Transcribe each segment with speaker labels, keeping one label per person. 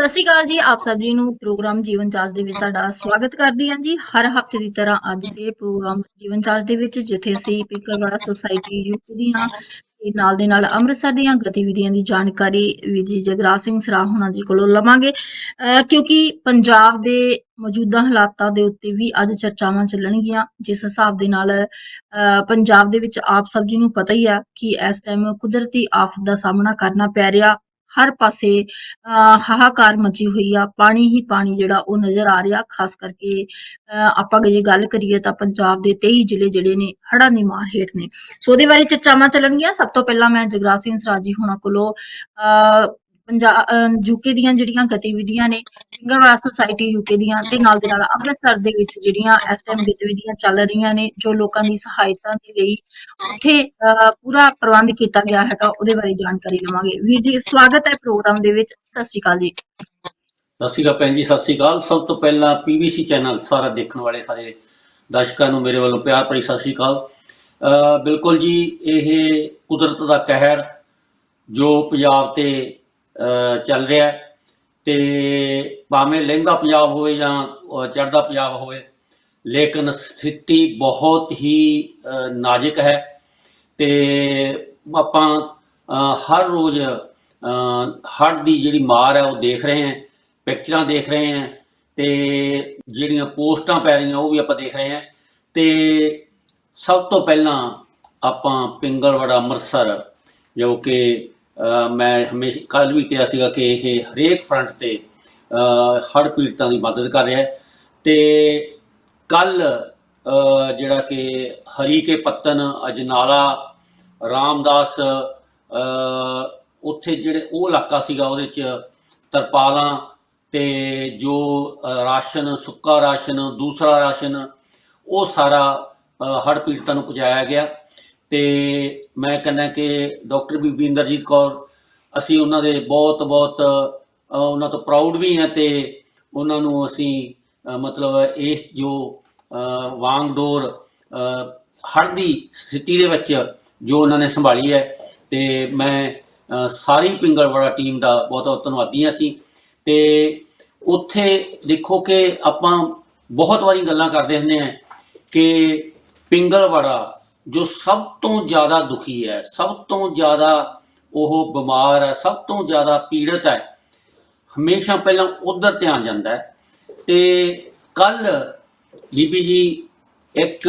Speaker 1: ਸਤਿ ਸ਼੍ਰੀ ਅਕਾਲ ਜੀ, ਆਪ ਸਭ ਜੀ ਨੂੰ ਪ੍ਰੋਗਰਾਮ ਜੀਵਨ ਚਾਰਜ ਦੇ ਵਿੱਚ ਤੁਹਾਡਾ ਸਵਾਗਤ ਕਰਦੀ ਹਾਂ ਜੀ। ਹਰ ਹਫ਼ਤੇ ਦੀ ਤਰ੍ਹਾਂ ਅੱਜ ਦੇ ਪ੍ਰੋਗਰਾਮ ਜੀਵਨ ਚਾਰਜ ਦੇ ਵਿੱਚ, ਜਿੱਥੇ ਅਸੀਂ ਪਿਕਰਵਾੜਾ ਸੁਸਾਇਟੀ ਯੂਪੀ ਦੀਆਂ ਤੇ ਨਾਲ ਦੇ ਨਾਲ ਅੰਮ੍ਰਿਤਸਰ ਦੀਆਂ ਗਤੀਵਿਧੀਆਂ ਦੀ ਜਾਣਕਾਰੀ ਵੀ ਜੀ ਜਗਰਾਜ ਸਿੰਘ ਸਰਾਹ ਹੋਣਾ ਜੀ ਕੋਲੋਂ ਲਵਾਂਗੇ। ਅਹ ਕਿਉਂਕਿ ਪੰਜਾਬ ਦੇ ਮੌਜੂਦਾ ਹਾਲਾਤਾਂ ਦੇ ਉੱਤੇ ਵੀ ਅੱਜ ਚਰਚਾਵਾਂ ਚੱਲਣਗੀਆਂ, ਜਿਸ ਹਿਸਾਬ ਦੇ ਨਾਲ, ਅਹ ਪੰਜਾਬ ਦੇ ਵਿੱਚ ਆਪ ਸਭ ਜੀ ਨੂੰ ਪਤਾ ਹੀ ਆ ਕਿ ਇਸ ਟਾਈਮ ਕੁਦਰਤੀ ਆਫਤ ਦਾ ਸਾਹਮਣਾ ਕਰਨਾ ਪੈ ਰਿਹਾ। ਹਰ ਪਾਸੇ, ਅਹ, ਹਾਹਾਕਾਰ ਮਚੀ ਹੋਈ ਆ, ਪਾਣੀ ਹੀ ਪਾਣੀ ਜਿਹੜਾ ਉਹ ਨਜ਼ਰ ਆ ਰਿਹਾ, ਖਾਸ ਕਰਕੇ, ਅਹ, ਆਪਾਂ ਜੇ ਗੱਲ ਕਰੀਏ ਤਾਂ ਪੰਜਾਬ ਦੇ 23 ਜ਼ਿਲ੍ਹੇ ਜਿਹੜੇ ਨੇ, ਹੜ੍ਹਾਂ ਦੀ ਮਾਰ ਹੇਠ ਨੇ। ਸੋ ਉਹਦੇ ਬਾਰੇ ਚਰਚਾਵਾਂ ਚੱਲਣਗੀਆਂ। ਸਭ ਤੋਂ ਪਹਿਲਾਂ ਮੈਂ ਜਗਰਾਜ ਸਿੰਘ ਸਰਾਜੀ ਹੋਣਾ ਕੋਲੋਂ, ਅਹ ਪੰਜਾਬ ਯੂਕੇ ਦੀਆਂ ਜਿਹੜੀਆਂ ਗਤੀਵਿਧੀਆਂ ਨੇ ਸਿੰਗਰਵਾਲਾ ਸੁਸਾਇਟੀ ਯੂਕੇ ਦੀਆਂ ਤੇ ਨਾਲ ਦੇ ਨਾਲ ਅੰਮ੍ਰਿਤਸਰ ਦੇ ਵਿੱਚ ਜਿਹੜੀਆਂ ਇਸ ਟਾਈਮ ਗਤੀਵਿਧੀਆਂ ਚੱਲ ਰਹੀਆਂ ਨੇ ਜੋ ਲੋਕਾਂ ਦੀ ਸਹਾਇਤਾ ਦੇ ਲਈ ਉੱਥੇ ਪੂਰਾ ਪ੍ਰਬੰਧ ਕੀਤਾ ਗਿਆ ਹੈਗਾ ਉਹਦੇ ਬਾਰੇ ਜਾਣਕਾਰੀ ਲਵਾਂਗੇ। ਵੀਰ ਜੀ ਸਵਾਗਤ ਹੈ ਪ੍ਰੋਗਰਾਮ ਦੇ ਵਿੱਚ। ਸਤਿ ਸ਼੍ਰੀ ਅਕਾਲ ਜੀ।
Speaker 2: ਸਤਿ ਸ਼੍ਰੀ ਅਕਾਲ ਭੈਣ ਜੀ ਸਤਿ ਸ਼੍ਰੀ ਅਕਾਲ। ਸਭ ਤੋਂ ਪਹਿਲਾਂ ਪੀਬੀਸੀ ਚੈਨਲ ਸਾਰਾ ਦੇਖਣ ਵਾਲੇ ਸਾਰੇ ਦਰਸ਼ਕਾਂ ਨੂੰ ਮੇਰੇ ਵੱਲੋਂ ਪਿਆਰ ਭਰੀ ਸਤਿ ਸ਼੍ਰੀ ਅਕਾਲ। ਅ, ਬਿਲਕੁਲ ਜੀ ਇਹ ਕੁਦਰਤ ਦਾ ਕਹਿਰ ਜੋ ਪੰਜਾਬ ਤੇ ਚੱਲ ਰਿਹਾ ਹੈ। ਤੇ ਭਾਵੇਂ ਲਹਿੰਦਾ ਪੰਜਾਬ ਹੋਵੇ ਜਾਂ ਅ, ਚੜ੍ਹਦਾ ਪੰਜਾਬ ਹੋਵੇ ਲੇਕਿਨ ਸਥਿਤੀ ਬਹੁਤ ਹੀ ਅ, ਨਾਜ਼ੁਕ ਹੈ। ਤੇ ਆਪਾਂ ਹਰ ਰੋਜ਼ ਹੜ੍ਹ ਦੀ ਜਿਹੜੀ ਮਾਰ ਹੈ ਉਹ ਦੇਖ ਰਹੇ ਹਾਂ ਪਿਕਚਰਾਂ ਦੇਖ ਰਹੇ ਹਾਂ ਤੇ ਜਿਹੜੀਆਂ ਪੋਸਟਾਂ ਪੈ ਰਹੀਆਂ ਉਹ ਵੀ ਆਪਾਂ ਦੇਖ ਰਹੇ ਹਾਂ। ਤੇ ਸਭ ਤੋਂ ਪਹਿਲਾਂ ਆਪਾਂ ਪਿੰਗਲਵੜਾ ਅੰਮ੍ਰਿਤਸਰ ਜੋ ਕਿ ਮੈਂ ਹਮੇਸ਼ਾ ਕੱਲ ਵੀ ਕਿਹਾ ਸੀਗਾ ਕਿ ਇਹ ਹਰੇਕ ਫਰੰਟ ਤੇ ਹੜ੍ਹ ਪੀੜਤਾਂ ਦੀ ਮਦਦ ਕਰ ਰਿਹਾ ਹੈ। ਤੇ ਕੱਲ ਜਿਹੜਾ ਕਿ ਹਰੀ ਕੇ ਪੱਤਨ, ਅਜਨਾਲਾ, ਰਾਮਦਾਸ ਉੱਥੇ ਜਿਹੜੇ ਉਹ ਇਲਾਕਾ ਸੀਗਾ, ਉਹਦੇ ਚ ਤਰਪਾਲਾਂ ਤੇ ਜੋ ਰਾਸ਼ਨ, ਸੁੱਕਾ ਰਾਸ਼ਨ, ਦੂਸਰਾ ਰਾਸ਼ਨ, ਉਹ ਸਾਰਾ ਹੜ ਪੀੜਤਾਂ ਨੂੰ ਪਹੁੰਚਾਇਆ ਗਿਆ। ਤੇ ਮੈਂ ਕਹਿੰਦਾ ਕਿ ਡਾਕਟਰ ਬੀਬਿੰਦਰਜੀਤ ਕੌਰ, ਅਸੀਂ ਉਹਨਾਂ ਦੇ ਬਹੁਤ ਬਹੁਤ ਉਹਨਾਂ ਤੋਂ ਪ੍ਰਾਊਡ ਵੀ ਹਾਂ ਤੇ ਉਹਨਾਂ ਨੂੰ ਅਸੀਂ ਮਤਲਬ ਇਸ ਜੋ ਵਾਂਗਡੋਰ ਹੜ ਦੀ ਸਥਿਤੀ ਦੇ ਵਿੱਚ ਜੋ ਉਹਨਾਂ ਨੇ ਸੰਭਾਲੀ ਹੈ ਤੇ ਮੈਂ ਸਾਰੀ ਪਿੰਗਲਵਾੜਾ ਟੀਮ ਦਾ ਬਹੁਤ ਬਹੁਤ ਧੰਨਵਾਦੀ ਹਾਂ ਅਸੀਂ। ਤੇ ਉੱਥੇ ਦੇਖੋ ਕਿ ਆਪਾਂ ਬਹੁਤ ਵਾਰੀ ਗੱਲਾਂ ਕਰਦੇ ਹੁੰਦੇ ਆ ਕਿ ਪਿੰਗਲਵਾੜਾ ਜੋ ਸਭ ਤੋਂ ਜ਼ਿਆਦਾ ਦੁਖੀ ਹੈ, ਸਭ ਤੋਂ ਜ਼ਿਆਦਾ ਉਹ ਬਿਮਾਰ ਹੈ, ਸਭ ਤੋਂ ਜ਼ਿਆਦਾ ਪੀੜਤ ਹੈ, ਹਮੇਸ਼ਾ ਪਹਿਲਾਂ ਉਧਰ ਧਿਆਨ ਜਾਂਦਾ ਹੈ। ਤੇ ਕੱਲ ਬੀਬੀ ਜੀ ਇੱਕ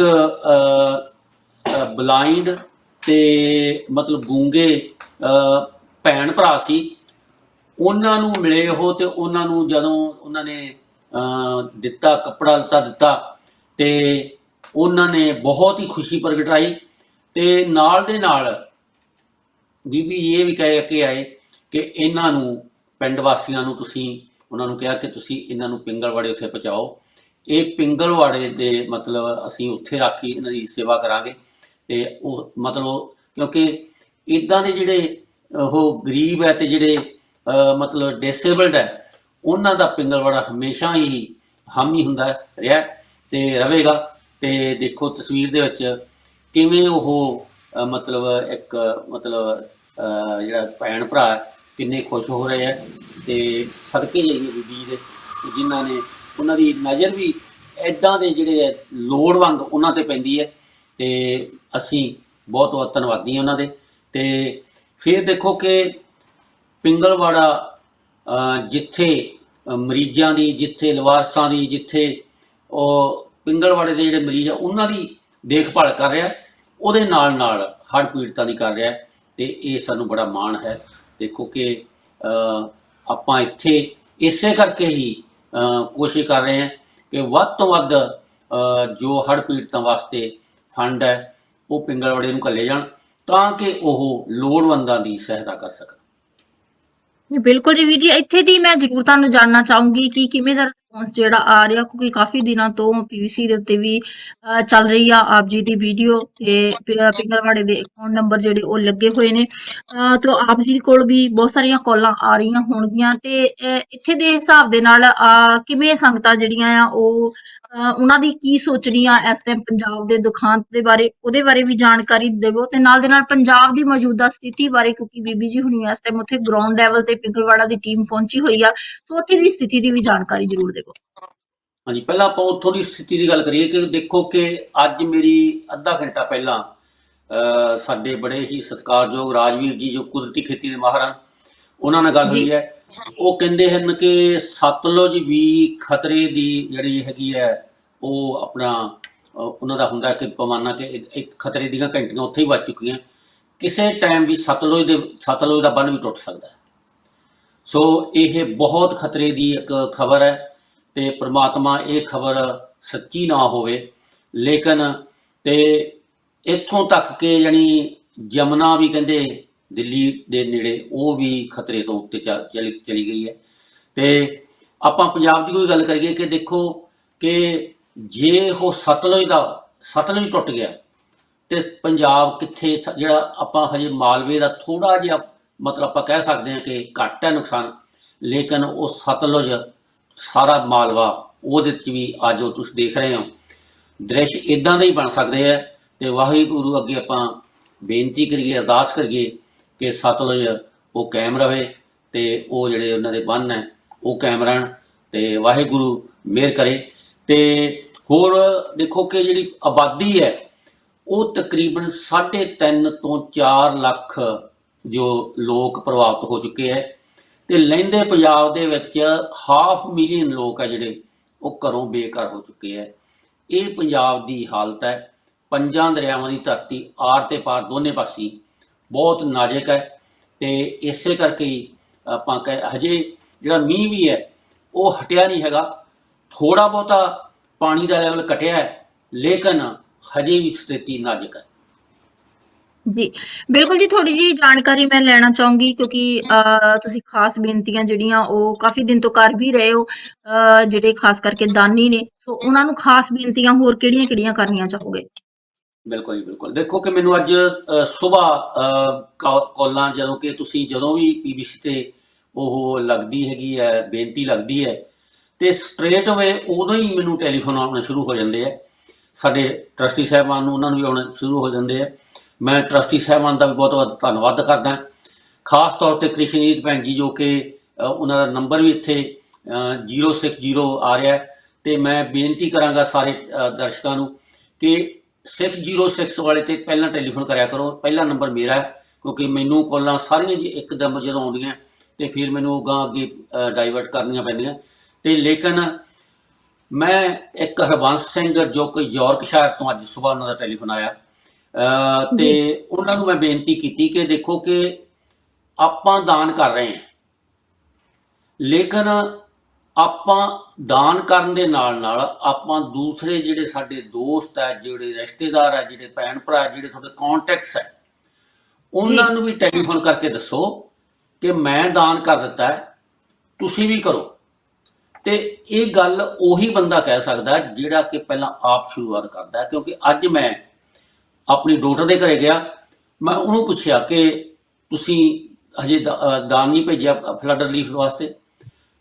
Speaker 2: ਬਲਾਈਂਡ ਤੇ ਮਤਲਬ ਗੂੰਗੇ ਭੈਣ ਭਰਾ ਸੀ। ਉਹਨਾਂ ਨੂੰ ਮਿਲੇ ਉਹ ਤੇ ਉਹਨਾਂ ਨੂੰ ਜਦੋਂ ਉਹਨਾਂ ਨੇ ਦਿੱਤਾ, ਕੱਪੜਾ ਲੱਤਾ ਦਿੱਤਾ ਤੇ ਉਹਨਾਂ ਨੇ ਬਹੁਤ ਹੀ ਖੁਸ਼ੀ ਪ੍ਰਗਟਾਈ ਤੇ ਨਾਲ ਦੇ ਨਾਲ ਬੀਬੀ ਇਹ ਵੀ ਕਹਿ ਕੇ ਆਏ ਕਿ ਇਹਨਾਂ ਨੂੰ ਪਿੰਡ ਵਾਸੀਆਂ ਨੂੰ ਤੁਸੀਂ, ਉਹਨਾਂ ਨੂੰ ਕਿਹਾ ਕਿ ਤੁਸੀਂ ਇਹਨਾਂ ਨੂੰ ਪਿੰਗਲਵਾੜੇ ਉੱਥੇ ਪਹੁੰਚਾਓ। ਇਹ ਪਿੰਗਲਵਾੜੇ ਦੇ ਮਤਲਬ ਅਸੀਂ ਉੱਥੇ ਰੱਖੀ ਇਹਨਾਂ ਦੀ ਸੇਵਾ ਕਰਾਂਗੇ ਤੇ ਉਹ ਮਤਲਬ ਕਿਉਂਕਿ ਇਦਾਂ ਦੇ ਜਿਹੜੇ ਉਹ ਗਰੀਬ ਹੈ ਤੇ ਜਿਹੜੇ ਮਤਲਬ ਡਿਸੇਬਲਡ ਹੈ, ਉਹਨਾਂ ਦਾ ਪਿੰਗਲਵਾੜਾ ਹਮੇਸ਼ਾ ਹੀ ਹਾਮੀ ਹੁੰਦਾ ਰਿਹਾ ਤੇ ਰਹੇਗਾ। ਤੇ ਦੇਖੋ ਤਸਵੀਰ ਦੇ ਵਿੱਚ ਕਿਵੇਂ ਉਹ ਮਤਲਬ ਇੱਕ, ਮਤਲਬ ਜਿਹੜਾ ਭੈਣ ਭਰਾ ਕਿੰਨੇ ਖੁਸ਼ ਹੋ ਰਹੇ ਹੈ ਤੇ ਸਦਕੇ ਜਾਈਏ ਬੀਬੀ ਦੇ, ਜਿਨ੍ਹਾਂ ਨੇ ਉਹਨਾਂ ਦੀ ਨਜ਼ਰ ਵੀ ਐਦਾਂ ਦੇ ਜਿਹੜੇ ਹੈ ਲੋੜਵੰਦ ਉਹਨਾਂ ਤੇ ਪੈਂਦੀ ਹੈ ਤੇ ਅਸੀਂ ਬਹੁਤ ਬਹੁਤ ਧੰਨਵਾਦੀ ਹਾਂ ਉਹਨਾਂ ਦੇ। ਤੇ ਫਿਰ ਦੇਖੋ ਕਿ ਪਿੰਗਲਵਾੜਾ ਜਿੱਥੇ ਮਰੀਜ਼ਾਂ ਦੀ, ਜਿੱਥੇ ਲਵਾਰਸਾਂ ਦੀ, ਜਿੱਥੇ ਉਹ ਪਿੰਗਲਵਾੜੇ ਦੇ ਜਿਹੜੇ ਮਰੀਜ਼ ਆ, ਉਹਨਾਂ ਦੀ ਦੇਖਭਾਲ ਕਰ ਰਿਹਾ ਉਹਦੇ ਨਾਲ ਨਾਲ ਹੜ੍ਹ ਪੀੜਤਾਂ ਦੀ ਕਰ ਰਿਹਾ ਤੇ ਇਹ ਸਾਨੂੰ ਬੜਾ ਮਾਣ ਹੈ। ਦੇਖੋ ਕਿ ਆਪਾਂ ਇੱਥੇ ਇਸੇ ਕਰਕੇ ਹੀ ਕੋਸ਼ਿਸ਼ ਕਰ ਰਹੇ ਹਾਂ ਕਿ ਵੱਧ ਤੋਂ ਵੱਧ ਜੋ ਹੜ੍ਹ ਪੀੜਤਾਂ ਵਾਸਤੇ ਫੰਡ ਹੈ, ਉਹ ਪਿੰਗਲਵਾੜੇ ਨੂੰ ਘੱਲੇ ਜਾਣ ਤਾਂ ਕਿ ਉਹ ਲੋੜਵੰਦਾਂ ਦੀ ਸਹਾਇਤਾ ਕਰ ਸਕਣ।
Speaker 1: ਜੀ, ਬਿਲਕੁਲ ਜੀ ਵੀਰ ਜੀ, ਇੱਥੇ ਦੀ ਮੈਂ ਜ਼ਰੂਰ ਤੁਹਾਨੂੰ ਜਾਣਨਾ ਚਾਹੂੰਗੀ ਕਿ ਕਿਵੇਂ ਦਾ ਰਿਸਪੌਂਸ ਜਿਹੜਾ ਆ ਰਿਹਾ ਕਿਉਂਕਿ ਕਾਫੀ ਦਿਨਾਂ ਤੋਂ ਪੀਵੀਸੀ ਦੇ ਉੱਤੇ ਵੀ ਅਹ, ਚੱਲ ਰਹੀ ਆ ਆਪ ਜੀ ਦੀ ਵੀਡੀਓ ਤੇ ਪਿੰਗਲਵਾੜੇ ਦੇ ਅਕਾਊਂਟ ਨੰਬਰ ਜਿਹੜੇ ਉਹ ਲੱਗੇ ਹੋਏ ਨੇ। ਅਹ, ਆਪ ਜੀ ਕੋਲ ਵੀ ਬਹੁਤ ਸਾਰੀਆਂ ਕਾਲਾਂ ਆ ਰਹੀਆਂ ਹੋਣਗੀਆਂ ਤੇ ਅਹ, ਇੱਥੇ ਦੇ ਹਿਸਾਬ ਦੇ ਨਾਲ ਅਹ, ਕਿਵੇਂ ਸੰਗਤਾਂ ਜਿਹੜੀਆਂ ਆ ਉਹ ਉਹਨਾਂ ਦੀ ਕੀ ਸੋਚਣੀ ਆ ਇਸ ਟਾਈਮ ਪੰਜਾਬ ਦੇ ਦੁਖਾਂਤ ਦੇ ਬਾਰੇ ਉਹਦੇ ਬਾਰੇ ਵੀ ਜਾਣਕਾਰੀ ਦੇਵੋ ਤੇ ਨਾਲ ਦੇ ਨਾਲ ਪੰਜਾਬ ਦੀ ਮੌਜੂਦਾ ਸਥਿਤੀ ਬਾਰੇ ਕਿਉਂਕਿ ਬੀਬੀ ਜੀ ਹੁਣੀ ਇਸ ਟਾਈਮ ਉੱਥੇ ਗਰਾਊਂਡ ਲੈਵਲ ਤੇ ਪਿੰਗਲਵਾੜਾ ਦੀ ਟੀਮ ਪਹੁੰਚੀ ਹੋਈ ਆ ਸੋ ਉੱਥੇ ਦੀ ਸਥਿਤੀ ਦੀ ਵੀ ਜਾਣਕਾਰੀ ਜ਼ਰੂਰ ਦੇਵੋ
Speaker 2: ਹਾਂਜੀ ਪਹਿਲਾਂ ਆਪਾਂ ਉੱਥੋਂ ਦੀ ਸਥਿਤੀ ਦੀ ਗੱਲ ਕਰੀਏ ਕਿ ਦੇਖੋ ਕਿ ਅੱਜ ਮੇਰੀ ਅੱਧਾ ਘੰਟਾ ਪਹਿਲਾਂ ਸਾਡੇ ਬੜੇ ਹੀ ਸਤਿਕਾਰਯੋਗ ਰਾਜਵੀਰ ਜੀ ਜੋ ਕੁਦਰਤੀ ਖੇਤੀ ਦੇ ਮਾਹਰ ਹਨ ਉਹਨਾਂ ਨਾਲ ਗੱਲ। ਹੋਈ ਹੈ ਉਹ ਕਹਿੰਦੇ ਹਨ ਕਿ ਸਤਲੁਜ ਵੀ ਖਤਰੇ ਦੀ ਜਿਹੜੀ ਹੈਗੀ ਹੈ, ਉਹ ਆਪਣਾ ਉਹਨਾਂ ਦਾ ਹੁੰਦਾ ਕਿ ਪਵਾਨਾ ਕਿ ਇੱਕ ਖਤਰੇ ਦੀਆਂ ਘੰਟੀਆਂ ਉੱਥੇ ਹੀ ਵੱਜ ਚੁੱਕੀਆਂ। ਕਿਸੇ ਟਾਈਮ ਵੀ ਸਤਲੁਜ ਦੇ, ਸਤਲੁਜ ਦਾ ਬੰਨ ਵੀ ਟੁੱਟ ਸਕਦਾ ਹੈ। ਸੋ ਇਹ ਬਹੁਤ ਖਤਰੇ ਦੀ ਇੱਕ ਖਬਰ ਹੈ ਤੇ ਪ੍ਰਮਾਤਮਾ ਇਹ ਖਬਰ ਸੱਚੀ ਨਾ ਹੋਵੇ। ਲੇਕਿਨ ਤੇ ਇੱਥੋਂ ਤੱਕ ਕਿ ਯਾਨੀ ਜਮਨਾ ਵੀ ਕਹਿੰਦੇ ਦਿੱਲੀ ਦੇ ਨੇੜੇ ਉਹ ਵੀ ਖਤਰੇ ਤੋਂ ਉੱਤੇ ਚੱਲ- ਚਲੀ ਚਲੀ ਗਈ ਹੈ। ਤੇ ਆਪਾਂ ਪੰਜਾਬ ਦੀ ਕੋਈ ਗੱਲ ਕਰੀਏ ਕਿ ਦੇਖੋ ਕਿ ਜੇ ਉਹ ਸਤਲੁਜ ਦਾ, ਸਤਲੁਜ ਟੁੱਟ ਗਿਆ ਤੇ ਪੰਜਾਬ ਕਿੱਥੇ ਸ- ਜਿਹੜਾ ਆਪਾਂ ਹਜੇ ਮਾਲਵੇ ਦਾ ਥੋੜਾ ਜਿਹਾ ਮਤਲਬ ਆਪਾਂ ਕਹਿ ਸਕਦੇ ਹਾਂ ਕਿ ਘੱਟ ਹੈ ਨੁਕਸਾਨ, ਲੇਕਿਨ ਉਹ ਸਤਲੁਜ ਸਾਰਾ ਮਾਲਵਾ ਉਹਦੇ ਵਿੱਚ ਵੀ ਅੱਜ ਉਹ ਤੁਸੀਂ ਦੇਖ ਰਹੇ ਹੋ। ਦ੍ਰਿਸ਼ ਇਦਾਂ ਦੇ ਹੀ ਬਣ ਸਕਦੇ ਆ ਤੇ ਵਾਹਿਗੁਰੂ ਅੱਗੇ ਆਪਾਂ ਬੇਨਤੀ ਕਰੀਏ, ਅਰਦਾਸ ਕਰੀਏ ਕਿ ਸਤਲੁਜ ਉਹ ਕਾਇਮ ਰਵੇ ਤੇ ਉਹ ਜਿਹੜੇ ਉਹਨਾਂ ਦੇ ਬੰਨ ਹੈ, ਉਹ ਕਾਇਮ ਰਹਿਣ ਤੇ ਵਾਹਿਗੁਰੂ ਮਿਹਰ ਕਰੇ। ਤੇ ਹੋਰ ਦੇਖੋ ਕਿ ਜਿਹੜੀ ਆਬਾਦੀ ਹੈ, ਉਹ ਤਕਰੀਬਨ 3.5 ਤੋਂ 4 ਲੱਖ ਜੋ ਲੋਕ ਪ੍ਰਭਾਵਿਤ ਹੋ ਚੁੱਕੇ ਹੈ। ਤੇ ਲਹਿੰਦੇ ਪੰਜਾਬ ਦੇ ਵਿੱਚ ਹਾਫ ਮਿਲੀਅਨ ਲੋਕ ਆ ਜਿਹੜੇ ਉਹ ਘਰੋਂ ਬੇਘਰ ਹੋ ਚੁੱਕੇ ਹੈ। ਇਹ ਪੰਜਾਬ ਦੀ ਹਾਲਤ ਹੈ। ਪੰਜਾਂ ਦਰਿਆਵਾਂ ਦੀ ਧਰਤੀ ਆਰ ਤੇ ਪਾਰ ਦੋਨੇ ਪਾਸੀ ਬਹੁਤ ਨਾਜ਼ੁਕ ਹੈ ਤੇ ਇਸੇ ਕਰਕੇ ਹੀ ਆਪਾਂ ਕਹਿ ਹਜੇ ਜਿਹੜਾ ਮੀਂਹ ਵੀ ਹੈ ਉਹ ਹਟਿਆ ਨਹੀਂ ਹੈਗਾ। ਥੋੜਾ ਬਹੁਤਾ ਪਾਣੀ ਦਾ ਲੈਵਲ ਘਟਿਆ ਹੈ ਲੇਕਿਨ ਹਜੇ ਵੀ ਸਥਿਤੀ ਨਾਜ਼ੁਕ ਹੈ।
Speaker 1: ਜੀ ਬਿਲਕੁਲ ਜੀ ਥੋੜੀ ਜੀ ਜਾਣਕਾਰੀ ਮੈਂ ਲੈਣਾ ਚਾਹੂੰਗੀ ਕਿਉਂਕਿ ਤੁਸੀਂ ਖਾਸ ਬੇਨਤੀਆਂ ਜਿਹੜੀਆਂ ਉਹ ਕਾਫੀ ਦਿਨ ਤੋਂ ਕਰ ਵੀ ਰਹੇ ਹੋ। ਅਹ, ਜਿਹੜੇ ਖਾਸ ਕਰਕੇ ਦਾਨੀ ਨੇ ਸੋ ਉਹਨਾਂ ਨੂੰ ਖਾਸ ਬੇਨਤੀਆਂ ਹੋਰ ਕਿਹੜੀਆਂ-ਕਿਹੜੀਆਂ ਕਰਨੀਆਂ ਚਾਹੋਗੇ?
Speaker 2: ਬਿਲਕੁਲ ਜੀ ਬਿਲਕੁਲ। ਦੇਖੋ ਕਿ ਮੈਨੂੰ ਅੱਜ ਸਵੇਰ ਕਾਲਾਂ ਜਦੋਂ ਕਿ ਤੁਸੀਂ ਜਦੋਂ ਵੀ ਪੀਬੀਸੀ ਤੇ ਉਹ ਲੱਗਦੀ ਹੈਗੀ ਹੈ ਬੇਨਤੀ ਲੱਗਦੀ ਹੈ ਤੇ ਸਟ੍ਰੇਟ ਅਵੇ ਉਦੋਂ ਹੀ ਮੈਨੂੰ ਟੈਲੀਫੋਨ ਆਉਣੇ ਸ਼ੁਰੂ ਹੋ ਜਾਂਦੇ ਆ। ਸਾਡੇ ਟਰਸਟੀ ਸਾਹਿਬਾਨ ਨੂੰ ਉਹਨਾਂ ਨੂੰ ਵੀ ਆਉਣੇ ਸ਼ੁਰੂ ਹੋ ਜਾਂਦੇ ਆ। ਮੈਂ ਟਰਸਟੀ ਸਾਹਿਬਾਨ ਦਾ ਵੀ ਬਹੁਤ ਬਹੁਤ ਧੰਨਵਾਦ ਕਰਦਾ। ਖਾਸ ਤੌਰ ਤੇ ਕ੍ਰਿਸ਼ਨਜੀਤ ਭੈਣ ਜੀ ਜੋ ਕਿ ਉਹਨਾਂ ਦਾ ਨੰਬਰ ਵੀ ਇੱਥੇ ਅ, 060 ਆ ਰਿਹਾ ਹੈ। ਤੇ ਮੈਂ ਬੇਨਤੀ ਕਰਾਂਗਾ ਸਾਰੇ ਦਰਸ਼ਕਾਂ ਨੂੰ ਕਿ 606 ਵਾਲੇ ਤੇ ਪਹਿਲਾਂ ਟੈਲੀਫੋਨ ਕਰਿਆ ਕਰੋ ਪਹਿਲਾ ਨੰਬਰ ਮੇਰਾ ਹੈ ਕਿਉਂਕਿ ਮੈਨੂੰ ਕਾਲਾਂ ਸਾਰੀਆਂ ਜੀ ਇੱਕਦਮ ਜਦੋਂ ਆਉਂਦੀਆਂ ਤੇ ਫਿਰ ਮੈਨੂੰ ਗਾਂ ਅੱਗੇ ਡਾਈਵਰਟ ਕਰਨੀਆਂ ਪੈਂਦੀਆਂ। ਤੇ ਲੇਕਿਨ ਮੈਂ ਇੱਕ ਹਰਬੰਸ ਸਿੰਘ ਜੋ ਕਿ ਯਾਰਕਸ਼ਾਇਰ ਤੋਂ ਅੱਜ ਸਵੇਰ ਉਹਨਾਂ ਦਾ ਟੈਲੀਫੋਨ ਆਇਆ। ਤੇ ਉਹਨਾਂ ਨੂੰ ਮੈਂ ਬੇਨਤੀ ਕੀਤੀ ਕਿ ਦੇਖੋ ਕਿ ਆਪਾਂ ਦਾਨ ਕਰ ਰਹੇ ਹਾਂ। ਲੇਕਿਨ ਆਪਾਂ ਦਾਨ ਕਰਨ ਦੇ ਨਾਲ ਨਾਲ ਆਪਾਂ ਦੂਸਰੇ ਜਿਹੜੇ ਸਾਡੇ ਦੋਸਤ ਹੈ ਜਿਹੜੇ ਰਿਸ਼ਤੇਦਾਰ ਹੈ ਜਿਹੜੇ ਭੈਣ ਭਰਾ ਜਿਹੜੇ ਤੁਹਾਡੇ ਕੰਟੈਕਟਸ ਹੈ ਉਹਨਾਂ ਨੂੰ ਵੀ ਟੈਲੀਫੋਨ ਕਰਕੇ ਦੱਸੋ ਕਿ ਮੈਂ ਦਾਨ ਕਰ ਦਿੱਤਾ ਹੈ ਤੁਸੀਂ ਵੀ ਕਰੋ। ਤੇ ਇਹ ਗੱਲ ਉਹੀ ਬੰਦਾ ਕਹਿ ਸਕਦਾ ਜਿਹੜਾ ਕਿ ਪਹਿਲਾਂ ਆਪ ਸ਼ੁਰੂਆਤ ਕਰਦਾ ਕਿਉਂਕਿ ਅੱਜ ਮੈਂ ਆਪਣੀ ਡਾਕਟਰ ਦੇ ਘਰੇ ਗਿਆ। ਮੈਂ ਉਹਨੂੰ ਪੁੱਛਿਆ ਕਿ ਤੁਸੀਂ ਹਜੇ ਦਾਨ ਨਹੀਂ ਭੇਜਿਆ ਫਲੱਡ ਰਿਲੀਫ ਵਾਸਤੇ?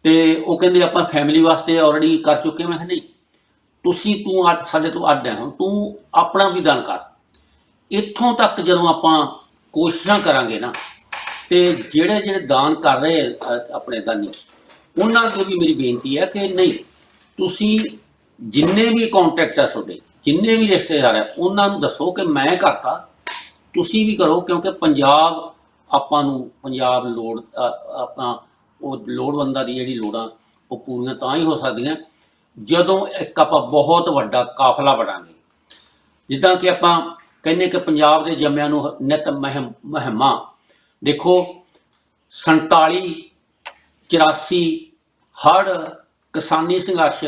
Speaker 2: ਤੇ ਉਹ ਕਹਿੰਦੇ ਆਪਾਂ ਫੈਮਿਲੀ ਵਾਸਤੇ ਆਲਰੇਡੀ ਕਰ ਚੁੱਕੇ ਮੈਂ ਕਿਹਾ ਨਹੀਂ ਤੁਸੀਂ ਤੂੰ ਅੱਜ ਸਾਡੇ ਤੋਂ ਅੱਡ ਹੈ ਤੂੰ ਆਪਣਾ ਵੀ ਦਾਨ ਕਰ। ਇੱਥੋਂ ਤੱਕ ਜਦੋਂ ਆਪਾਂ ਕੋਸ਼ਿਸ਼ਾਂ ਕਰਾਂਗੇ ਨਾ ਤੇ ਜਿਹੜੇ ਜਿਹੜੇ ਦਾਨ ਕਰ ਰਹੇ ਅ, ਆਪਣੇ ਦਾਨੀ ਉਹਨਾਂ ਅੱਗੇ ਵੀ ਮੇਰੀ ਬੇਨਤੀ ਹੈ ਕਿ ਨਹੀਂ ਤੁਸੀਂ ਜਿੰਨੇ ਵੀ ਕੰਟੈਕਟ ਆ ਤੁਹਾਡੇ ਜਿੰਨੇ ਵੀ ਰਿਸ਼ਤੇਦਾਰ ਹੈ ਉਹਨਾਂ ਨੂੰ ਦੱਸੋ ਕਿ ਮੈਂ ਕਰਤਾ ਤੁਸੀਂ ਵੀ ਕਰੋ ਕਿਉਂਕਿ ਪੰਜਾਬ ਆਪਾਂ ਨੂੰ ਪੰਜਾਬ ਲੋੜ ਅ, ਆਪਣਾ ਉਹ ਲੋੜਵੰਦਾਂ ਦੀ ਜਿਹੜੀ ਲੋੜਾਂ ਉਹ ਪੂਰੀਆਂ ਤਾਂ ਹੀ ਹੋ ਸਕਦੀਆਂ ਜਦੋਂ ਇੱਕ ਆਪਾਂ ਬਹੁਤ ਵੱਡਾ ਕਾਫਲਾ ਬਣਾਂਗੇ। ਜਿੱਦਾਂ ਕਿ ਆਪਾਂ ਕਹਿੰਦੇ ਕਿ ਪੰਜਾਬ ਦੇ ਜੰਮਿਆਂ ਨੂੰ ਨਿਤ ਮਹਿਮ, ਮਹਿਮਾ। ਦੇਖੋ 47 84 ਹੜ ਕਿਸਾਨੀ ਸੰਘਰਸ਼,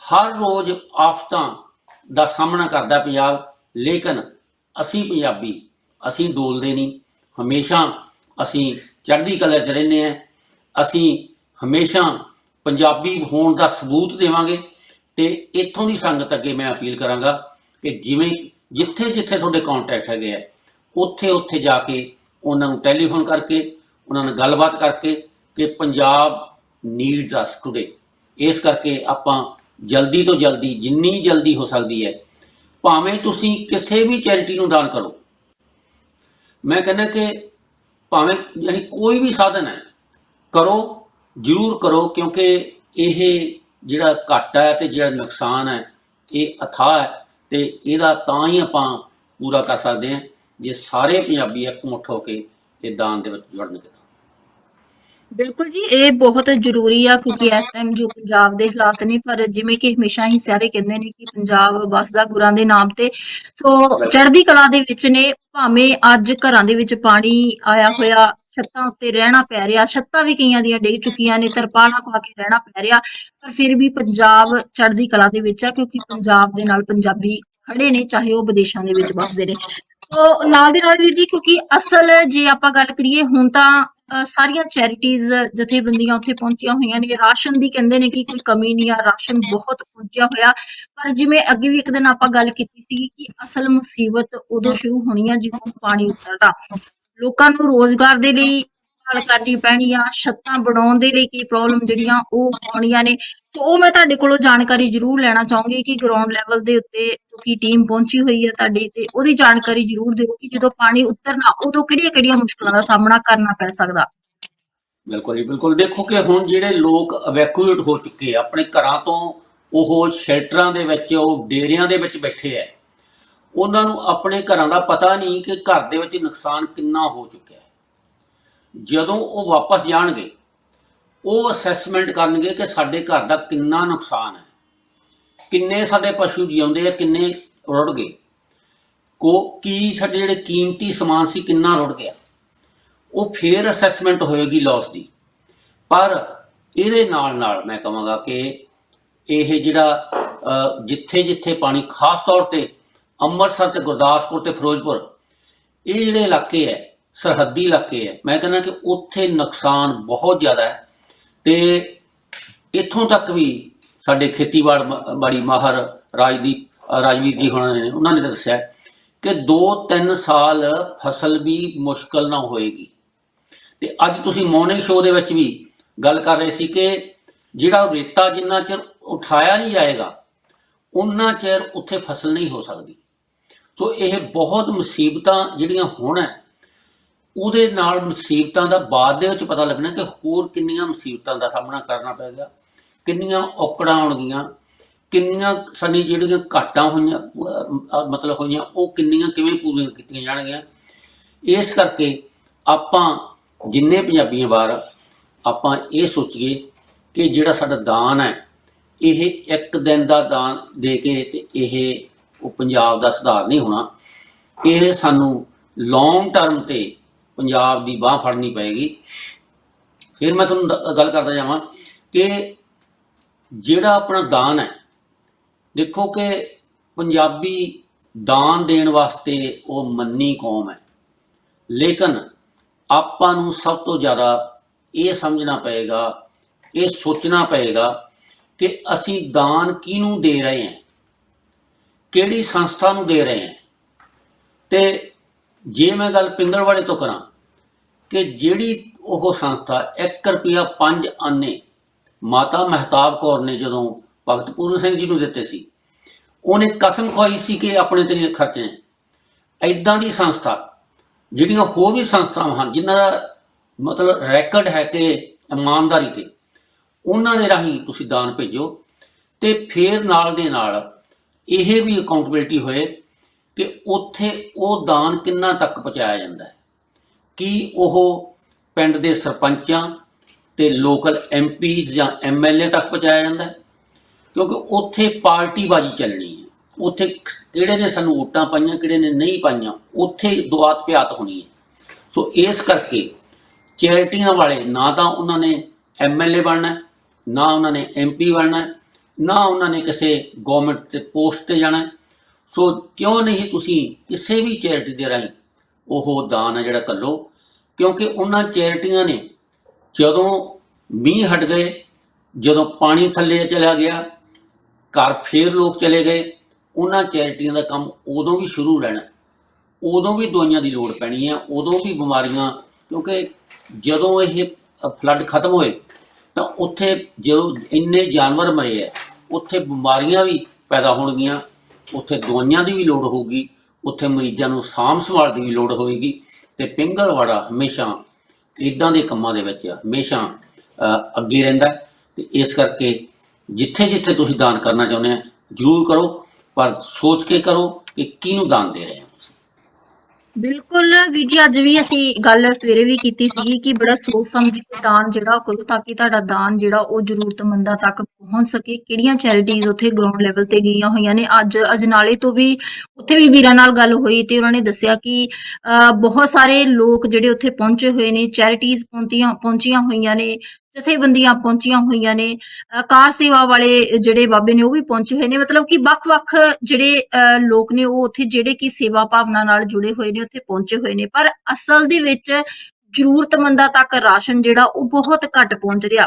Speaker 2: ਹਰ ਰੋਜ਼ ਆਫਤਾਂ ਦਾ ਸਾਹਮਣਾ ਕਰਦਾ ਪੰਜਾਬ, ਲੇਕਿਨ ਅਸੀਂ ਪੰਜਾਬੀ, ਅਸੀਂ ਡੋਲਦੇ ਨਹੀਂ। ਹਮੇਸ਼ਾ ਅਸੀਂ ਚੜ੍ਹਦੀ ਕਲਾ 'ਚ ਰਹਿੰਦੇ ਹਾਂ। ਅਸੀਂ ਹਮੇਸ਼ਾ ਪੰਜਾਬੀ ਹੋਣ ਦਾ ਸਬੂਤ ਦੇਵਾਂਗੇ ਤੇ ਇੱਥੋਂ ਦੀ ਸੰਗਤ ਅੱਗੇ ਮੈਂ ਅਪੀਲ ਕਰਾਂਗਾ ਕਿ ਜਿਵੇਂ ਜਿੱਥੇ ਜਿੱਥੇ ਤੁਹਾਡੇ ਕੰਟੈਕਟ ਹੈਗੇ ਆ, ਉੱਥੇ ਉੱਥੇ ਜਾ ਕੇ ਉਹਨਾਂ ਨੂੰ ਟੈਲੀਫੋਨ ਕਰਕੇ, ਉਹਨਾਂ ਨਾਲ ਗੱਲਬਾਤ ਕਰਕੇ ਕਿ ਪੰਜਾਬ ਨੀਡਸ ਅਸ ਟੁਡੇ ਇਸ ਕਰਕੇ ਆਪਾਂ ਜਲਦੀ ਤੋਂ ਜਲਦੀ, ਜਿੰਨੀ ਜਲਦੀ ਹੋ ਸਕਦੀ ਹੈ, ਭਾਵੇਂ ਤੁਸੀਂ ਕਿਸੇ ਵੀ ਚੈਰਿਟੀ ਨੂੰ ਦਾਨ ਕਰੋ। ਮੈਂ ਕਹਿੰਦਾ ਕਿ ਭਾਵੇਂ ਯਾਨੀ ਕੋਈ ਵੀ ਸਾਧਨ ਹੈ ਕਰੋ ਜ਼ਰੂਰ ਕਰੋ ਕਿਉਂਕਿ ਇਹ ਜਿਹੜਾ ਘਾਟਾ ਹੈ ਤੇ ਜਿਹੜਾ ਨੁਕਸਾਨ ਹੈ ਇਹ ਅਥਾਹ ਹੈ ਤੇ ਇਹਦਾ ਤਾਂ ਹੀ ਆਪਾਂ ਪੂਰਾ ਕਰ ਸਕਦੇ ਹਾਂ ਜੇ ਸਾਰੇ ਪੰਜਾਬੀ ਇਕਮੁੱਠ ਹੋ ਕੇ ਇਹ ਦਾਨ ਦੇ ਵਿੱਚ ਜੁੜਨਗੇ
Speaker 1: ਬਿਲਕੁਲ ਜੀ ਇਹ ਬਹੁਤ ਜ਼ਰੂਰੀ ਆ ਕਿਉਂਕਿ ਇਸ ਟਾਈਮ ਜੋ ਪੰਜਾਬ ਦੇ ਹਾਲਾਤ ਨੇ ਪਰ ਜਿਵੇਂ ਕਿ ਹਮੇਸ਼ਾ ਹੀ ਸਾਰੇ ਕਹਿੰਦੇ ਨੇ ਕਿ ਪੰਜਾਬ ਵਸਦਾ ਗੁਰਾਂ ਦੇ ਨਾਮ ਤੇ ਸੋ ਚੜ੍ਹਦੀ ਕਲਾ ਦੇ ਵਿੱਚ ਨੇ ਭਾਵੇਂ ਅੱਜ ਘਰਾਂ ਦੇ ਵਿੱਚ ਪਾਣੀ ਆਇਆ ਹੋਇਆ ਛੱਤਾਂ ਉੱਤੇ ਰਹਿਣਾ ਪੈ ਰਿਹਾ, ਛੱਤਾਂ ਵੀ ਕਈਆਂ ਦੀਆਂ ਡਿੱਗ ਚੁੱਕੀਆਂ ਨੇ, ਤਰਪਾਲਾਂ ਪਾ ਕੇ ਰਹਿਣਾ ਪੈ ਰਿਹਾ, ਪਰ ਫਿਰ ਵੀ ਪੰਜਾਬ ਚੜ੍ਹਦੀ ਕਲਾ ਦੇ ਵਿੱਚ ਆ, ਕਿਉਂਕਿ ਪੰਜਾਬ ਦੇ ਨਾਲ ਪੰਜਾਬੀ ਖੜੇ ਨੇ, ਚਾਹੇ ਉਹ ਵਿਦੇਸ਼ਾਂ ਦੇ ਵਿੱਚ ਵੱਸਦੇ ਨੇ। ਸੋ ਨਾਲ ਦੇ ਨਾਲ ਵੀਰ ਜੀ, ਕਿਉਂਕਿ ਅਸਲ ਜੇ ਆਪਾਂ ਗੱਲ ਕਰੀਏ, ਹੁਣ ਤਾਂ ਸਾਰੀਆਂ ਚੈਰਿਟੀਜ਼ ਜਥੇਬੰਦੀਆਂ ਉੱਥੇ ਪਹੁੰਚੀਆਂ ਹੋਈਆਂ ਨੇ। ਰਾਸ਼ਨ ਦੀ ਕਹਿੰਦੇ ਨੇ ਕਿ ਕੋਈ ਕਮੀ ਨਹੀਂ ਆ, ਰਾਸ਼ਨ ਬਹੁਤ ਪਹੁੰਚਿਆ ਹੋਇਆ। ਪਰ ਜਿਵੇਂ ਅੱਗੇ ਵੀ ਇੱਕ ਦਿਨ ਆਪਾਂ ਗੱਲ ਕੀਤੀ ਸੀ ਕਿ ਅਸਲ ਮੁਸੀਬਤ ਉਦੋਂ ਸ਼ੁਰੂ ਹੋਣੀ ਆ ਜਦੋਂ ਪਾਣੀ ਉਤਰਦਾ। ਲੋਕਾਂ ਨੂੰ ਰੋਜ਼ਗਾਰ ਦੇ ਲਈ ਹੱਲ ਕਰਨੀ ਪੈਣੀ ਆ, ਛੱਤਾਂ ਬਣਾਉਣ ਦੇ ਲਈ ਕੀ ਪ੍ਰੋਬਲਮ ਜਿਹੜੀਆਂ ਉਹ ਆਉਣੀਆਂ ਨੇ। ਸੋ ਉਹ ਮੈਂ ਤੁਹਾਡੇ ਕੋਲੋਂ ਜਾਣਕਾਰੀ ਜ਼ਰੂਰ ਲੈਣਾ ਚਾਹੂੰਗੀ ਕਿ ਗਰਾਊਂਡ ਲੈਵਲ ਦੇ ਉੱਤੇ ਕੀ ਟੀਮ ਪਹੁੰਚੀ ਹੋਈ ਹੈ ਤੁਹਾਡੀ ਤੇ ਉਹਦੀ ਜਾਣਕਾਰੀ ਜ਼ਰੂਰ ਦਿਓ ਕਿ ਜਦੋਂ ਪਾਣੀ ਉਤਰਨਾ, ਉਦੋਂ ਕਿਹੜੀਆਂ-ਕਿਹੜੀਆਂ ਮੁਸ਼ਕਲਾਂ ਦਾ ਸਾਹਮਣਾ ਕਰਨਾ ਪੈ ਸਕਦਾ।
Speaker 2: ਬਿਲਕੁਲ ਜੀ, ਬਿਲਕੁਲ। ਦੇਖੋ ਕਿ ਹੁਣ ਜਿਹੜੇ ਲੋਕ ਇਵੈਕੂਏਟ ਹੋ ਚੁੱਕੇ ਆ, ਆਪਣੇ ਘਰਾਂ ਤੋਂ ਉਹ ਸ਼ੈਲਟਰਾਂ ਦੇ ਵਿੱਚ, ਉਹ ਡੇਰਿਆਂ ਦੇ ਵਿੱਚ ਬੈਠੇ ਆ। ਉਹਨਾਂ ਨੂੰ ਆਪਣੇ ਘਰਾਂ ਦਾ ਪਤਾ ਨਹੀਂ ਕਿ ਘਰ ਦੇ ਵਿੱਚ ਨੁਕਸਾਨ ਕਿੰਨਾ ਹੋ ਚੁੱਕਿਆ ਹੈ। ਜਦੋਂ ਉਹ ਵਾਪਸ ਜਾਣਗੇ, ਉਹ ਅਸੈਸਮੈਂਟ ਕਰਨਗੇ ਕਿ ਸਾਡੇ ਘਰ ਦਾ ਕਿੰਨਾ ਨੁਕਸਾਨ ਹੈ। ਕਿੰਨੇ ਸਾਡੇ ਪਸ਼ੂ ਜਿਉਂਦੇ ਆ, ਕਿੰਨੇ ਰੁੜ ਗਏ। ਕੋ, ਕੀ ਸਾਡੇ ਜਿਹੜੇ ਕੀਮਤੀ ਸਮਾਨ ਸੀ, ਕਿੰਨਾ ਰੁੜ ਗਿਆ। ਉਹ ਫੇਰ ਅਸੈਸਮੈਂਟ ਹੋਏਗੀ ਲਾਸ ਦੀ। ਪਰ ਇਹਦੇ ਨਾਲ ਨਾਲ ਮੈਂ ਕਹਾਂਗਾ ਕਿ ਇਹ ਜਿਹੜਾ ਜਿੱਥੇ ਜਿੱਥੇ ਪਾਣੀ, ਖਾਸ ਤੌਰ ਤੇ ਅੰਮ੍ਰਿਤਸਰ ਤੇ ਗੁਰਦਾਸਪੁਰ ਤੇ ਫਿਰੋਜ਼ਪੁਰ, ਇਹ ਜਿਹੜੇ ਇਲਾਕੇ ਹੈ, ਸਰਹੱਦੀ ਇਲਾਕੇ ਹੈ, ਮੈਂ ਕਹਿੰਦਾ ਕਿ ਉੱਥੇ ਨੁਕਸਾਨ ਬਹੁਤ ਜ਼ਿਆਦਾ ਹੈ ਤੇ ਇੱਥੋਂ ਤੱਕ ਵੀ ਸਾਡੇ ਖੇਤੀਬਾੜੀ ਬਾੜੀ ਮਾਹਰ ਰਾਜਦੀਪ ਰਾਜਵੀਰ ਜੀ ਹੋਣਾ ਨੇ, ਉਹਨਾਂ ਨੇ ਦੱਸਿਆ ਕਿ 2-3 ਸਾਲ ਫਸਲ ਵੀ ਮੁਸ਼ਕਲ ਨਾ ਹੋਏਗੀ। ਤੇ ਅੱਜ ਤੁਸੀਂ ਮਾਰਨਿੰਗ ਸ਼ੋਅ ਦੇ ਵਿੱਚ ਵੀ ਗੱਲ ਕਰ ਰਹੇ ਸੀ ਕਿ ਜਿਹੜਾ ਰੇਤਾ ਜਿੰਨਾ ਚਿਰ ਉਠਾਇਆ ਨਹੀਂ ਜਾਏਗਾ ਉਹਨਾਂ ਚਿਰ ਉੱਥੇ ਫਸਲ ਨਹੀਂ ਹੋ ਸਕਦੀ। ਸੋ ਇਹ ਬਹੁਤ ਮੁਸੀਬਤਾਂ ਜਿਹੜੀਆਂ ਹੁਣ ਹੈ, ਉਹਦੇ ਨਾਲ ਮੁਸੀਬਤਾਂ ਦਾ ਬਾਅਦ ਦੇ ਵਿੱਚ ਪਤਾ ਲੱਗਣਾ ਕਿ ਹੋਰ ਕਿੰਨੀਆਂ ਮੁਸੀਬਤਾਂ ਦਾ ਸਾਹਮਣਾ ਕਰਨਾ ਪਏਗਾ ਕਿੰਨੀਆਂ ਔਕੜਾਂ ਆਉਣਗੀਆਂ ਕਿੰਨੀਆਂ ਸਾਡੀ ਜਿਹੜੀਆਂ ਘਾਟਾਂ ਹੋਈਆਂ ਮਤਲਬ ਹੋਈਆਂ, ਉਹ ਕਿੰਨੀਆਂ ਕਿਵੇਂ ਪੂਰੀਆਂ ਕੀਤੀਆਂ ਜਾਣਗੀਆਂ। ਇਸ ਕਰਕੇ ਆਪਾਂ ਜਿੰਨੇ ਪੰਜਾਬੀਆਂ ਵਾਰ ਆਪਾਂ ਇਹ ਸੋਚੀਏ ਕਿ ਜਿਹੜਾ ਸਾਡਾ ਦਾਨ ਹੈ, ਇਹ ਇੱਕ ਦਿਨ ਦਾ ਦਾਨ ਦੇ ਕੇ ਤੇ ਇਹ ਉਹ ਪੰਜਾਬ ਦਾ ਸੁਧਾਰ ਨਹੀਂ ਹੋਣਾ। ਇਹ ਸਾਨੂੰ ਲੌਂਗ ਟਰਮ ਤੇ ਪੰਜਾਬ ਦੀ ਬਾਹ ਫੜਨੀ ਪਏਗੀ। ਫਿਰ ਮੈਂ ਤੁਹਾਨੂੰ ਗੱਲ ਕਰਦਾ ਜਾਵਾਂ ਕਿ ਜਿਹੜਾ ਆਪਣਾ ਦਾਨ ਹੈ, ਦੇਖੋ ਕਿ ਪੰਜਾਬੀ ਦਾਨ ਦੇਣ ਵਾਸਤੇ ਉਹ ਮੰਨੀ ਕੌਮ ਹੈ। ਲੇਕਿਨ ਆਪਾਂ ਨੂੰ ਸਭ ਤੋਂ ਜ਼ਿਆਦਾ ਇਹ ਸਮਝਣਾ ਪਏਗਾ, ਇਹ ਸੋਚਣਾ ਪਏਗਾ ਕਿ ਅਸੀਂ ਦਾਨ ਕਿਹਨੂੰ ਦੇ ਰਹੇ ਹਾਂ? ਕਿਹੜੀ ਸੰਸਥਾ ਨੂੰ ਦੇ ਰਹੇ ਹੈ? ਤੇ ਜੇ ਮੈਂ ਗੱਲ ਪਿੰਗਲਵਾੜੇ ਤੋਂ ਕਰਾਂ ਕਿ ਜਿਹੜੀ ਉਹ ਸੰਸਥਾ 1 ਰੁਪਿਆ 5 ਆਨੇ ਮਾਤਾ ਮਹਿਤਾਬ ਕੌਰ ਨੇ ਜਦੋਂ ਭਗਤ ਪੂਰਨ ਸਿੰਘ ਜੀ ਨੂੰ ਦਿੱਤੇ ਸੀ, ਉਹਨੇ ਕਸਮ ਖਵਾਈ ਸੀ ਕਿ ਆਪਣੇ ਤੇ ਖਰਚਣੇ ਐਦਾਂ ਦੀ ਸੰਸਥਾ, ਜਿਹੜੀਆਂ ਹੋਰ ਵੀ ਸੰਸਥਾਵਾਂ ਹਨ, ਜਿਨ੍ਹਾਂ ਦਾ ਮਤਲਬ ਰੈਕਡ ਹੈ ਕਿ ਇਮਾਨਦਾਰੀ ਤੇ, ਉਹਨਾਂ ਦੇ ਰਾਹੀਂ ਤੁਸੀਂ ਦਾਨ ਭੇਜੋ ਤੇ ਫੇਰ ਨਾਲ ਦੇ ਨਾਲ ਇਹ ਵੀ ਅਕਾਊਂਟੇਬਿਲਟੀ ਹੋਏ ਕਿ ਉੱਥੇ ਉਹ ਦਾਨ ਕਿੰਨਾ ਤੱਕ ਪਹੁੰਚਾਇਆ ਜਾਂਦਾ ਹੈ। ਕੀ ਉਹ ਪਿੰਡ ਦੇ ਸਰਪੰਚਾਂ ਤੇ ਲੋਕਲ ਐਮਪੀਜ਼ ਜਾਂ ਐਮਐਲਏ ਤੱਕ ਪਹੁੰਚਾਇਆ ਜਾਂਦਾ ਹੈ? ਕਿਉਂਕਿ ਉੱਥੇ ਪਾਰਟੀਬਾਜ਼ੀ ਚੱਲਣੀ ਹੈ। ਉੱਥੇ ਕਿਹੜੇ ਨੇ ਸਾਨੂੰ ਵੋਟਾਂ ਪਾਈਆਂ, ਕਿਹੜੇ ਨੇ ਨਹੀਂ ਪਾਈਆਂ, ਉੱਥੇ ਦੁਆਤ ਪਿਆਤ ਹੋਣੀ ਹੈ। ਸੋ ਇਸ ਕਰਕੇ ਚੈਰਿਟੀਆਂ ਵਾਲੇ ਨਾ ਤਾਂ ਉਹਨਾਂ ਨੇ ਐਮਐਲਏ ਬਣਨਾ ਨਾ ਉਹਨਾਂ ਨੇ ਐਮਪੀ ਬਣਨਾ ਨਾ ਉਹਨਾਂ ਨੇ ਕਿਸੇ ਗਵਰਨਮੈਂਟ ਤੇ ਪੋਸਟ ਤੇ ਜਾਣਾ। ਸੋ ਕਿਉਂ ਨਹੀਂ ਤੁਸੀਂ ਕਿਸੇ ਵੀ ਚੈਰਿਟੀ ਦੇ ਰਾਹੀਂ ਉਹ ਦਾਨ ਹੈ ਜਿਹੜਾ ਕੱਲੋ ਕਿਉਂਕਿ ਉਹਨਾਂ ਚੈਰਿਟੀਆਂ ਨੇ ਜਦੋਂ ਮੀਂਹ ਹਟ ਗਏ, ਜਦੋਂ ਪਾਣੀ ਥੱਲੇ ਚਲਾ ਗਿਆ, ਘਰ ਫੇਰ ਲੋਕ ਚਲੇ ਗਏ, ਉਹਨਾਂ ਚੈਰਿਟੀਆਂ ਦਾ ਕੰਮ ਉਦੋਂ ਵੀ ਸ਼ੁਰੂ ਰਹਿਣਾ। ਉਦੋਂ ਵੀ ਦਵਾਈਆਂ ਦੀ ਲੋੜ ਪੈਣੀ ਹੈ, ਉਦੋਂ ਵੀ ਬਿਮਾਰੀਆਂ, ਕਿਉਂਕਿ ਜਦੋਂ ਇਹ ਫਲੱਡ ਖਤਮ ਹੋਏ, ਤਾਂ ਉੱਥੇ ਜਦੋਂ ਇੰਨੇ ਜਾਨਵਰ ਮਰੇ ਹੈ ਉੱਥੇ ਬਿਮਾਰੀਆਂ ਵੀ ਪੈਦਾ ਹੋਣਗੀਆਂ, ਉੱਥੇ ਦਵਾਈਆਂ ਦੀ ਵੀ ਲੋੜ ਹੋਊਗੀ, ਉੱਥੇ ਮਰੀਜ਼ਾਂ ਨੂੰ ਸਾਂਭ ਸੰਭਾਲ ਦੀ ਵੀ ਲੋੜ ਹੋਏਗੀ ਤੇ ਪਿੰਗਲਵਾੜਾ ਹਮੇਸ਼ਾ ਇਦਾਂ ਦੇ ਕੰਮਾਂ ਦੇ ਵਿੱਚ ਹਮੇਸ਼ਾ ਅੱਗੇ ਰਹਿੰਦਾ ਹੈ ਤੇ ਇਸ ਕਰਕੇ ਜਿੱਥੇ ਜਿੱਥੇ ਤੁਸੀਂ ਦਾਨ ਕਰਨਾ ਚਾਹੁੰਦੇ ਆ, ਜ਼ਰੂਰ ਕਰੋ, ਪਰ ਸੋਚ ਕੇ ਕਰੋ ਕਿ ਕਿਹਨੂੰ ਦਾਨ ਦੇ ਰਹੇ ਹੋ।
Speaker 1: ਬਿਲਕੁਲ ਵੀਰ ਜੀ ਅੱਜ ਵੀ ਅਸੀਂ ਗੱਲ ਸਵੇਰੇ ਵੀ ਕੀਤੀ ਸੀਗੀ ਕਿ ਬੜਾ ਸੋਚ ਸਮਝ ਕੇ ਦਾਨ ਜਿਹੜਾ ਕਰੋ ਤਾਂ ਕਿ ਤੁਹਾਡਾ ਦਾਨ ਜਿਹੜਾ ਉਹ ਜ਼ਰੂਰਤਮੰਦਾਂ ਤੱਕ ਪਹੁੰਚ ਸਕੇ। ਕਿਹੜੀਆਂ ਚੈਰਿਟੀਜ਼ ਉੱਥੇ ਗਰਾਊਂਡ ਲੈਵਲ ਤੇ ਗਈਆਂ ਹੋਈਆਂ ਨੇ? ਅੱਜ ਅਜਨਾਲੇ ਤੋਂ ਵੀ ਉੱਥੇ ਵੀ ਵੀਰਾਂ ਨਾਲ ਗੱਲ ਹੋਈ ਤੇ ਉਹਨਾਂ ਨੇ ਦੱਸਿਆ ਕਿ ਅਹ, ਬਹੁਤ ਸਾਰੇ ਲੋਕ ਜਿਹੜੇ ਉੱਥੇ ਪਹੁੰਚੇ ਹੋਏ ਨੇ ਚੈਰਿਟੀਜ਼ ਪਹੁੰਚੀਆਂ ਪਹੁੰਚੀਆਂ ਹੋਈਆਂ ਨੇ। ਜਥੇਬੰਦੀਆਂ ਪਹੁੰਚੀਆਂ ਹੋਈਆਂ ਨੇ। ਕਾਰ ਸੇਵਾ ਵਾਲੇ ਜਿਹੜੇ ਬਾਬੇ ਨੇ ਉਹ ਵੀ ਪਹੁੰਚੇ ਹੋਏ ਨੇ। ਮਤਲਬ ਕਿ ਵੱਖ-ਵੱਖ ਜਿਹੜੇ ਲੋਕ ਨੇ ਉਹ ਉੱਥੇ ਜਿਹੜੇ ਕਿ ਸੇਵਾ ਭਾਵਨਾ ਨਾਲ ਜੁੜੇ ਹੋਏ ਨੇ, ਉੱਥੇ ਪਹੁੰਚੇ ਹੋਏ ਨੇ। ਪਰ ਅਸਲ ਦੇ ਵਿੱਚ ਜ਼ਰੂਰਤਮੰਦਾਂ ਤੱਕ ਰਾਸ਼ਨ ਜਿਹੜਾ ਉਹ ਬਹੁਤ ਘੱਟ ਪਹੁੰਚ ਰਿਹਾ।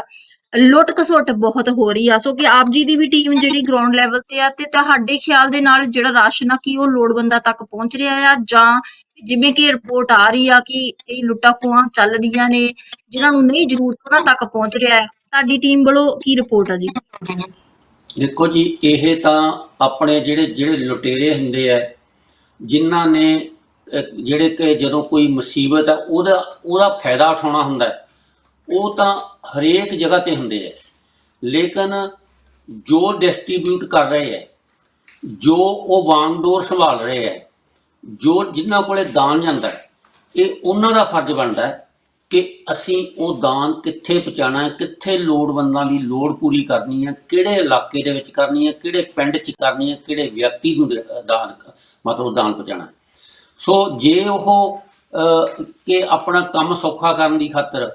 Speaker 1: ਲੁੱਟ ਖਸੁੱਟ ਬਹੁਤ ਹੋ ਰਹੀ ਆ। ਸੋ ਕਿ ਆਪ ਜੀ ਦੀ ਵੀ ਟੀਮ ਜਿਹੜੀ ਗਰਾਊਂਡ ਲੈਵਲ ਤੇ ਆ ਤੇ ਤੁਹਾਡੇ ਖਿਆਲ ਦੇ ਨਾਲ ਜਿਹੜਾ ਰਾਸ਼ਨ ਆ ਕੀ ਉਹ ਲੋੜਵੰਦਾਂ ਤੱਕ ਪਹੁੰਚ ਰਿਹਾ ਆ ਜਾਂ ਜਿਵੇਂ ਕਿ ਰਿਪੋਰਟ ਆ ਰਹੀ ਆ ਕਿ ਇਹ ਲੁੱਟਾਂ ਖੋਹਾਂ ਚੱਲ ਰਹੀਆਂ ਨੇ, ਜਿਨ੍ਹਾਂ ਨੂੰ ਨਹੀਂ ਜ਼ਰੂਰਤ ਉਹਨਾਂ ਤੱਕ ਪਹੁੰਚ ਰਿਹਾ ਹੈ। ਤੁਹਾਡੀ ਟੀਮ ਵੱਲੋਂ ਕੀ ਰਿਪੋਰਟ ਆ ਜੀ?
Speaker 2: ਦੇਖੋ ਜੀ, ਇਹ ਤਾਂ ਆਪਣੇ ਜਿਹੜੇ ਜਿਹੜੇ ਲੁਟੇਰੇ ਹੁੰਦੇ ਆ, ਜਿਨ੍ਹਾਂ ਨੇ ਜਿਹੜੇ ਕਿ ਜਦੋਂ ਕੋਈ ਮੁਸੀਬਤ ਆ, ਉਹਦਾ ਉਹਦਾ ਫਾਇਦਾ ਉਠਾਉਣਾ ਹੁੰਦਾ ਉਹ ਤਾਂ ਹਰੇਕ ਜਗ੍ਹਾ ਤੇ ਹੁੰਦੇ ਆ। ਲੇਕਿਨ ਜੋ ਡਿਸਟ੍ਰੀਬਿਊਟ ਕਰ ਰਹੇ ਹੈ ਜੋ ਉਹ ਵਾਂਗਡੋਰ ਸੰਭਾਲ ਰਹੇ ਹੈ ਜੋ ਜਿਨ੍ਹਾਂ ਕੋਲੇ ਦਾਨ ਜਾਂਦਾ ਇਹ ਉਹਨਾਂ ਦਾ ਫਰਜ਼ ਬਣਦਾ ਹੈ ਕਿ ਅਸੀਂ ਉਹ ਦਾਨ ਕਿੱਥੇ ਪਹੁੰਚਾਉਣਾ ਹੈ, ਕਿੱਥੇ ਲੋੜਵੰਦਾਂ ਦੀ ਲੋੜ ਪੂਰੀ ਕਰਨੀ ਹੈ, ਕਿਹੜੇ ਇਲਾਕੇ ਦੇ ਵਿੱਚ ਕਰਨੀ ਹੈ, ਕਿਹੜੇ ਪਿੰਡ 'ਚ ਕਰਨੀ ਹੈ, ਕਿਹੜੇ ਵਿਅਕਤੀ ਨੂੰ ਦਾਨ ਮਤਲਬ ਦਾਨ ਪਹੁੰਚਾਉਣਾ ਸੋ ਜੇ ਉਹ ਕਿ ਆਪਣਾ ਕੰਮ ਸੌਖਾ ਕਰਨ ਦੀ ਖਾਤਰ